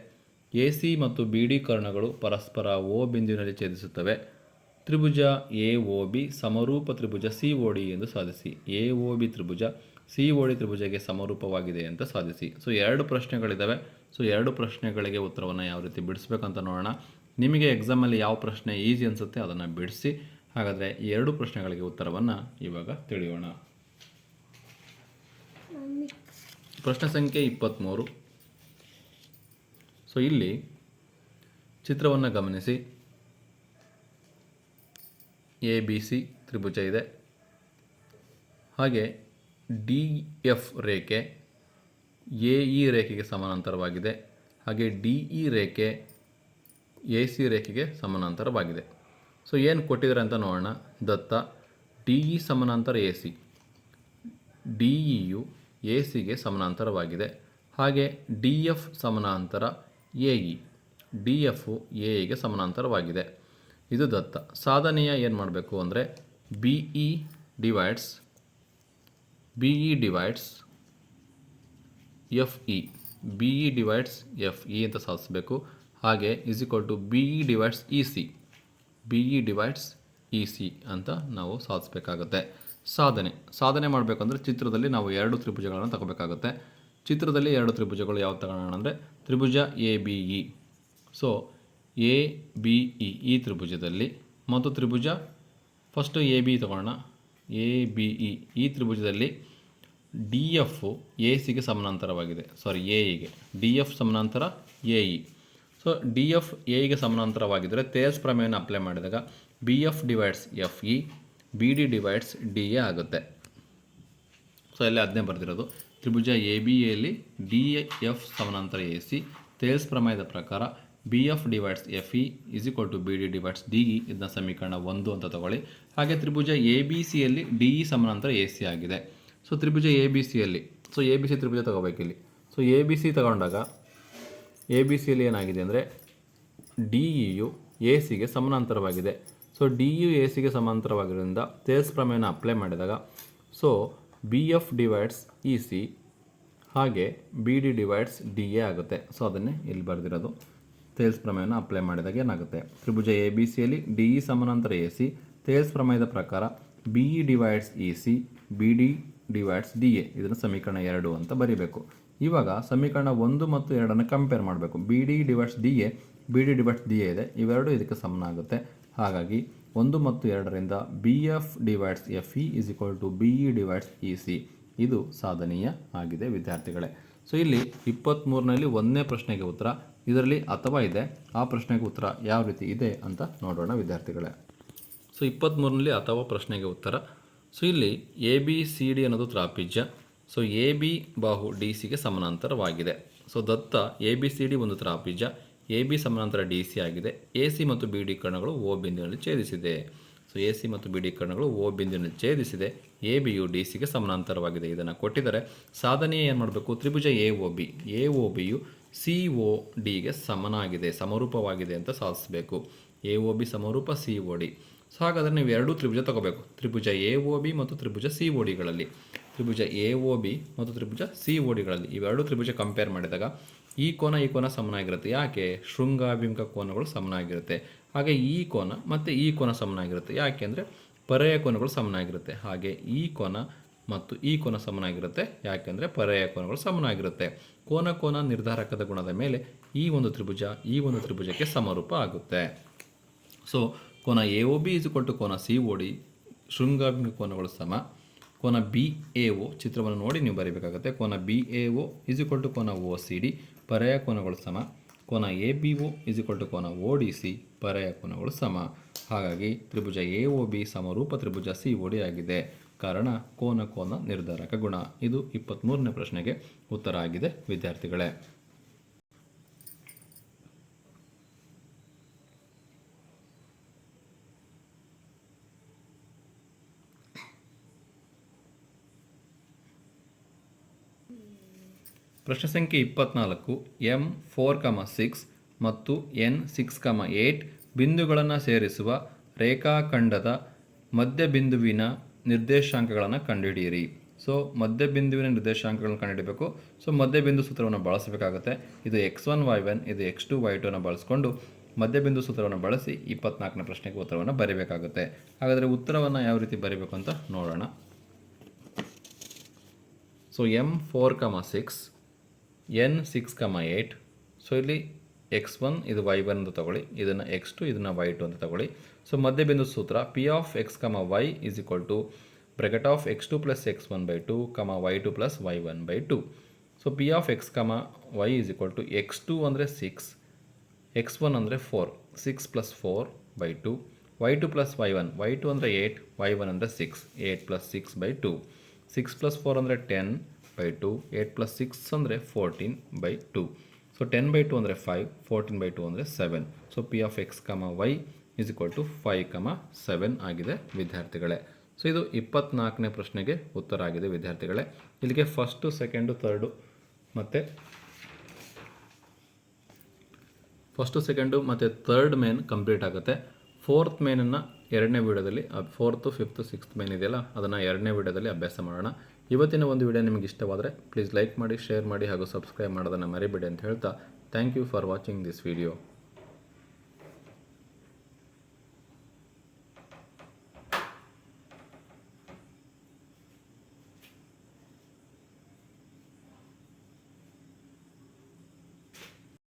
ಎ ಸಿ ಮತ್ತು ಬಿ ಡಿ ಕರ್ಣಗಳು ಪರಸ್ಪರ ಓ ಬಿಂದುವಿನಲ್ಲಿ ಛೇದಿಸುತ್ತವೆ. ತ್ರಿಭುಜ ಎ ಒ ಬಿ ಸಮರೂಪ ತ್ರಿಭುಜ ಸಿ ಒ ಡಿ ಎಂದು ಸಾಧಿಸಿ. ಎ ಒ ಬಿ ತ್ರಿಭುಜ ಸಿ ಒ ಡಿ ತ್ರಿಭುಜಗೆ ಸಮರೂಪವಾಗಿದೆ ಅಂತ ಸಾಧಿಸಿ. ಸೊ ಎರಡು ಪ್ರಶ್ನೆಗಳಿದ್ದಾವೆ ಸೊ ಎರಡು ಪ್ರಶ್ನೆಗಳಿಗೆ ಉತ್ತರವನ್ನು ಯಾವ ರೀತಿ ಬಿಡಿಸ್ಬೇಕಂತ ನೋಡೋಣ. ನಿಮಗೆ ಎಕ್ಸಾಮಲ್ಲಿ ಯಾವ ಪ್ರಶ್ನೆ ಈಸಿ ಅನಿಸುತ್ತೆ ಅದನ್ನು ಬಿಡಿಸಿ. ಹಾಗಾದರೆ ಎರಡು ಪ್ರಶ್ನೆಗಳಿಗೆ ಉತ್ತರವನ್ನು ಇವಾಗ ತಿಳಿಯೋಣ. ಪ್ರಶ್ನೆ ಸಂಖ್ಯೆ ಇಪ್ಪತ್ತ್ಮೂರು ಸೊ ಇಲ್ಲಿ ಚಿತ್ರವನ್ನು ಗಮನಿಸಿ. ಎ ಬಿ ಸಿ ತ್ರಿಭುಜ ಇದೆ. ಹಾಗೆ ಡಿ ಎಫ್ ರೇಖೆ ಎ ಇ ರೇಖೆಗೆ ಸಮಾನಾಂತರವಾಗಿದೆ. ಹಾಗೆ ಡಿ ಇ ರೇಖೆ ಎ ಸಿ ರೇಖೆಗೆ ಸಮಾನಾಂತರವಾಗಿದೆ. ಸೊ ಏನು ಕೊಟ್ಟಿದ್ದಾರೆ ಅಂತ ನೋಡೋಣ. ದತ್ತ ಡಿ ಇ ಸಮಾನಾಂತರ A C D E A ಸಿಗೆ ಸಮಾನಾಂತರವಾಗಿದೆ. ಹಾಗೆ ಡಿ ಎಫ್ ಸಮಾನಾಂತರ A E D F A ಇಗೆ ಸಮಾನಾಂತರವಾಗಿದೆ. ಇದು ದತ್ತ. ಸಾಧನೆಯ ಏನು ಮಾಡಬೇಕು ಅಂದರೆ B E divides B E divides F E B E divides F E ಅಂತ ಸಾಧಿಸಬೇಕು. ಹಾಗೆ is equal to B E divides E C B E divides E C ಅಂತ ನಾವು ಸಾಧಿಸಬೇಕಾಗುತ್ತೆ. ಸಾಧನೆ. ಸಾಧನೆ ಮಾಡಬೇಕಂದ್ರೆ ಚಿತ್ರದಲ್ಲಿ ನಾವು ಎರಡು ತ್ರಿಭುಜಗಳನ್ನು ತಗೋಬೇಕಾಗುತ್ತೆ. ಚಿತ್ರದಲ್ಲಿ ಎರಡು ತ್ರಿಭುಜಗಳು ಯಾವ್ದು ತಗೋಣ ಅಂದರೆ ತ್ರಿಭುಜ A, B, E. So A, B, E, ಈ ತ್ರಿಭುಜದಲ್ಲಿ ಮತ್ತು ತ್ರಿಭುಜ ಫಸ್ಟು ಎ, ಬಿ ತಗೋಣ. ಎ, ಬಿ, ಇ, ಈ ತ್ರಿಭುಜದಲ್ಲಿ ಡಿ, ಎಫ್, ಎ ಸಿಗೆ ಸಮಾನಾಂತರವಾಗಿದೆ. ಸಾರಿ ಎ ಇಗೆ ಡಿ, ಎಫ್ ಸಮಾನಾಂತರ A, E. So D, F ಎಗೆ ಸಮಾನಾಂತರವಾಗಿದ್ದರೆ, ತೇಲ್ಸ್ ಪ್ರಮೇಯನ ಅಪ್ಲೈ ಮಾಡಿದಾಗ, B, F divides F, E. B D divides D A ಆಗುತ್ತೆ. ಸೊ ಇಲ್ಲಿ ಅದನ್ನೇ ಬರೆದಿರೋದು. ತ್ರಿಭುಜ ಎ ಬಿ ಎಲ್ಲಿ ಡಿ ಎಫ್ ಸಮಾನಾಂತರ ಎ ಸಿ ತೇಲ್ಸ್ ಪ್ರಮೇಯದ ಪ್ರಕಾರ B F divides F E is equal to B D divides D E ಇದನ್ನ ಸಮೀಕರಣ ಒಂದು ಅಂತ ತಗೊಳ್ಳಿ. ಹಾಗೆ ತ್ರಿಭುಜ ಎ ಬಿ ಸಿಯಲ್ಲಿ ಡಿ ಇ ಸಮಾನಾಂತರ ಎ ಸಿ ಆಗಿದೆ. ಸೊ ತ್ರಿಭುಜ ಎ ಬಿ ಸಿಯಲ್ಲಿ ಸೊ ಎ ಬಿ ಸಿ ತ್ರಿಭುಜ ತಗೋಬೇಕಿಲ್ಲಿ. ಸೊ ಎ ಬಿ ಸಿ ತಗೊಂಡಾಗ ಎ ಬಿ ಸಿಯಲ್ಲಿ ಏನಾಗಿದೆ ಅಂದರೆ ಡಿ ಇಯು ಎ ಸಿಗೆ ಸಮಾನಾಂತರವಾಗಿದೆ. ಸೊ ಡಿ ಯು ಎ ಸಿಗೆ ಸಮಾಂತರವಾಗಿರೋದ್ರಿಂದ ತೇಲ್ಸ್ ಪ್ರಮೇಯನ ಅಪ್ಲೈ ಮಾಡಿದಾಗ so B F divides E C ಹಾಗೆ B D divides D A ಆಗುತ್ತೆ. ಸೊ ಅದನ್ನೇ ಇಲ್ಲಿ ಬರೆದಿರೋದು. ತೇಲ್ಸ್ ಪ್ರಮೇಯನ ಅಪ್ಲೈ ಮಾಡಿದಾಗ ಏನಾಗುತ್ತೆ? ತ್ರಿಭುಜ ಎ ಬಿ ಸಿಯಲ್ಲಿ ಡಿ ಇ ಸಮಾನಾಂತರ ಎ ಸಿ ತೇಲ್ಸ್ ಪ್ರಮೇಯದ ಪ್ರಕಾರ B E divides E C B D divides D A ಇದನ್ನು ಸಮೀಕರಣ ಎರಡು ಅಂತ ಬರೀಬೇಕು. ಇವಾಗ ಸಮೀಕರಣ ಒಂದು ಮತ್ತು ಎರಡನ್ನು ಕಂಪೇರ್ ಮಾಡಬೇಕು. B D divides D A B D divides D A ಇದೆ. ಇವೆರಡು ಇದಕ್ಕೆ ಸಮನಾಗುತ್ತೆ. ಹಾಗಾಗಿ ಒಂದು ಮತ್ತು ಎರಡರಿಂದ B F divides F E is equal to B E divides E C ಇದು ಸಾಧನೀಯ ಆಗಿದೆ ವಿದ್ಯಾರ್ಥಿಗಳೇ. ಸೊ ಇಲ್ಲಿ ಇಪ್ಪತ್ತ್ಮೂರನಲ್ಲಿ ಒಂದನೇ ಪ್ರಶ್ನೆಗೆ ಉತ್ತರ, ಇದರಲ್ಲಿ ಅಥವಾ ಇದೆ, ಆ ಪ್ರಶ್ನೆಗೆ ಉತ್ತರ ಯಾವ ರೀತಿ ಇದೆ ಅಂತ ನೋಡೋಣ ವಿದ್ಯಾರ್ಥಿಗಳೇ. ಸೊ ಇಪ್ಪತ್ತ್ಮೂರನಲ್ಲಿ ಅಥವಾ ಪ್ರಶ್ನೆಗೆ ಉತ್ತರ. ಸೊ ಇಲ್ಲಿ ಎ ಬಿ ಸಿ ಡಿ ಅನ್ನೋದು ತ್ರಾಪಿಜ್ಯ. ಸೊ ಎ ಬಿ ಬಾಹು ಡಿ ಸಿಗೆ ಸಮಾನಾಂತರವಾಗಿದೆ. ಸೊ ದತ್ತ ಎ ಬಿ ಸಿ ಡಿ ಒಂದು ತ್ರಾಪಿಜ್ಯ. ಎ ಬಿ ಸಮಾನಾಂತರ ಡಿ ಸಿ ಆಗಿದೆ. ಎ ಸಿ ಮತ್ತು ಬಿ ಡಿ ಕರ್ಣಗಳು ಓ ಬಿಂದುವಿನಲ್ಲಿ ಛೇದಿಸಿದೆ. ಸೊ ಎ ಸಿ ಮತ್ತು ಬಿ ಡಿ ಕರ್ಣಗಳು ಓ ಬಿಂದುವಿನಲ್ಲಿ ಛೇದಿಸಿದೆ. ಎ ಬಿಯು ಡಿ ಸಿಗೆ ಸಮಾನಾಂತರವಾಗಿದೆ. ಇದನ್ನು ಕೊಟ್ಟಿದ್ದಾರೆ. ಸಾಧನೆ ಏನು ಮಾಡಬೇಕು? ತ್ರಿಭುಜ A O B. A O ಬಿಯು C O ಡಿಗೆ ಸಮನಾಗಿದೆ, ಸಮರೂಪವಾಗಿದೆ ಅಂತ ಸಾಧಿಸಬೇಕು. ಎ ಒ ಬಿ ಸಮರೂಪ ಸಿ ಒ ಡಿ. ಸೊ ಹಾಗಾದರೆ ನೀವು ಎರಡೂ ತ್ರಿಭುಜ ತಗೋಬೇಕು. ತ್ರಿಭುಜ ಎ ಒ ಬಿ ಮತ್ತು ತ್ರಿಭುಜ ಸಿ ಒ ಡಿಗಳಲ್ಲಿ ತ್ರಿಭುಜ ಎ ಒ ಬಿ ಮತ್ತು ತ್ರಿಭುಜ ಸಿ ಒ ಡಿಗಳಲ್ಲಿ ಇವೆರಡೂ ತ್ರಿಭುಜ ಕಂಪೇರ್ ಮಾಡಿದಾಗ ಈ ಕೋನ ಈ ಕೋನ ಸಮನಾಗಿರುತ್ತೆ ಯಾಕೆ? ಶೃಂಗಾಭಿಮುಖ ಕೋನಗಳು ಸಮನಾಗಿರುತ್ತೆ ಹಾಗೆ ಈ ಕೋನ ಮತ್ತು ಈ ಕೋನ ಸಮನಾಗಿರುತ್ತೆ ಯಾಕೆ ಅಂದರೆ ಪರ್ಯಾಯ ಕೋನಗಳು ಸಮನಾಗಿರುತ್ತೆ ಹಾಗೆ ಈ ಕೋನ ಮತ್ತು ಈ ಕೋನ ಸಮನಾಗಿರುತ್ತೆ ಯಾಕೆಂದರೆ ಪರ್ಯಾಯ ಕೋನಗಳು ಸಮನಾಗಿರುತ್ತೆ ಕೋನ ಕೋನ ನಿರ್ಧಾರಕದ ಗುಣದ ಮೇಲೆ ಈ ಒಂದು ತ್ರಿಭುಜ, ಈ ಒಂದು ತ್ರಿಭುಜಕ್ಕೆ ಸಮರೂಪ ಆಗುತ್ತೆ. ಸೊ ಕೋನ ಎ ಒ ಬಿ ಇಸ್ ಕೊಟ್ಟು ಕೋನ ಸಿ ಓ ಡಿ ಶೃಂಗಾಭಿಮುಖ ಕೋನಗಳು ಸಮ. ಕೋನ ಬಿ ಎ ಒ ಚಿತ್ರವನ್ನು ನೋಡಿ ನೀವು ಬರೀಬೇಕಾಗುತ್ತೆ. ಕೋನ B A O is to ಕೋನ ಓ ಸಿ ಡಿ ಪರ್ಯಾಯ ಕೋನಗಳು ಸಮ. ಕೋನ A B O is to ಕೋನ ಓ ಡಿ ಸಿ ಪರ್ಯಾಯ ಕೋನಗಳು ಸಮ. ಹಾಗಾಗಿ ತ್ರಿಭುಜ ಎ ಒ ಬಿ ಸಮರೂಪ ತ್ರಿಭುಜ ಸಿ ಒ ಡಿ ಆಗಿದೆ. ಕಾರಣ ಕೋನ ಕೋನ ನಿರ್ಧಾರಕ ಗುಣ. ಇದು ಇಪ್ಪತ್ತ್ಮೂರನೇ ಪ್ರಶ್ನೆಗೆ ಉತ್ತರ ಆಗಿದೆ. ವಿದ್ಯಾರ್ಥಿಗಳೇ. ಪ್ರಶ್ನೆ ಸಂಖ್ಯೆ ಇಪ್ಪತ್ನಾಲ್ಕು ಎಂ ಫೋರ್ ಕಮ ಸಿಕ್ಸ್ ಮತ್ತು ಎನ್ ಸಿಕ್ಸ್ ಕಮ ಏಟ್ ಬಿಂದುಗಳನ್ನು ಸೇರಿಸುವ ರೇಖಾಖಂಡದ ಮಧ್ಯಬಿಂದುವಿನ ನಿರ್ದೇಶಾಂಕಗಳನ್ನು ಕಂಡುಹಿಡಿಯಿರಿ. ಸೊ ಮಧ್ಯಬಿಂದುವಿನ ನಿರ್ದೇಶಾಂಕಗಳನ್ನು ಕಂಡುಹಿಡಬೇಕು. ಸೊ ಮಧ್ಯಬಿಂದು ಸೂತ್ರವನ್ನು ಬಳಸಬೇಕಾಗುತ್ತೆ. ಇದು ಎಕ್ಸ್ ಒನ್ ವೈ ಒನ್ ಇದು ಎಕ್ಸ್ ಟು ವೈ ಟೂನ ಬಳಸ್ಕೊಂಡು ಮಧ್ಯಬಿಂದು ಸೂತ್ರವನ್ನು ಬಳಸಿ ಇಪ್ಪತ್ನಾಲ್ಕನೇ ಪ್ರಶ್ನೆಗೆ ಉತ್ತರವನ್ನು ಬರೀಬೇಕಾಗುತ್ತೆ. ಹಾಗಾದರೆ ಉತ್ತರವನ್ನು ಯಾವ ರೀತಿ ಬರೀಬೇಕು ಅಂತ ನೋಡೋಣ. So M four comma six N six comma eight so ಇಲ್ಲಿ ಎಕ್ಸ್ ಒನ್, ಇದು ವೈ ಒನ್ ಅಂತ ತಗೊಳ್ಳಿ. ಇದನ್ನು ಎಕ್ಸ್ ಟು, ಇದನ್ನು ವೈ ಟು ಅಂತ ತಗೊಳ್ಳಿ. ಸೊ ಮಧ್ಯಬಿಂದು ಸೂತ್ರ, P of X comma Y is equal to bracket of X two plus X one by two comma Y two plus Y one by two. So P of X comma Y is equal to X two ಅಂದರೆ six, X one ಅಂದರೆ four, six plus four by two, Y two plus Y one, Y two ಅಂದರೆ eight Y one ಅಂದರೆ six eight plus six by two, six plus four ಅಂದರೆ ten by two eight plus six ಅಂದರೆ fourteen by two so ten by two ಅಂದರೆ five fourteen by two ಅಂದರೆ seven so P of X comma Y is equal to five comma seven ಆಗಿದೆ ವಿದ್ಯಾರ್ಥಿಗಳೇ. So ಇದು ಇಪ್ಪತ್ನಾಲ್ಕನೇ ಪ್ರಶ್ನೆಗೆ ಉತ್ತರ ಆಗಿದೆ ವಿದ್ಯಾರ್ಥಿಗಳೇ. ಇಲ್ಲಿಗೆ ಫಸ್ಟು ಸೆಕೆಂಡು ತರ್ಡು ಮತ್ತು ಫಸ್ಟು ಸೆಕೆಂಡು ಮತ್ತು ಥರ್ಡ್ ಮೇನ್ ಕಂಪ್ಲೀಟ್ ಆಗುತ್ತೆ. ಫೋರ್ತ್ ಮೇನನ್ನು ಎರಡನೇ ವೀಡಿಯೋದಲ್ಲಿ ಫೋರ್ತು ಫಿಫ್ತು ಸಿಕ್ಸ್ತ್ ಮೇನ್ ಇದೆಯಲ್ಲ, ಅದನ್ನು ಎರಡನೇ ವೀಡಿಯೋದಲ್ಲಿ ಅಭ್ಯಾಸ ಮಾಡೋಣ. ಇವತ್ತಿನ ಒಂದು ವಿಡಿಯೋ ನಿಮಗೆ ಇಷ್ಟವಾದರೆ ಪ್ಲೀಸ್ ಲೈಕ್ ಮಾಡಿ ಶೇರ್ ಮಾಡಿ ಹಾಗೂ ಸಬ್ಸ್ಕ್ರೈಬ್ ಮಾಡೋದನ್ನು ಮರಿಬೇಡಿ ಅಂತ ಹೇಳ್ತಾ thank you for watching this video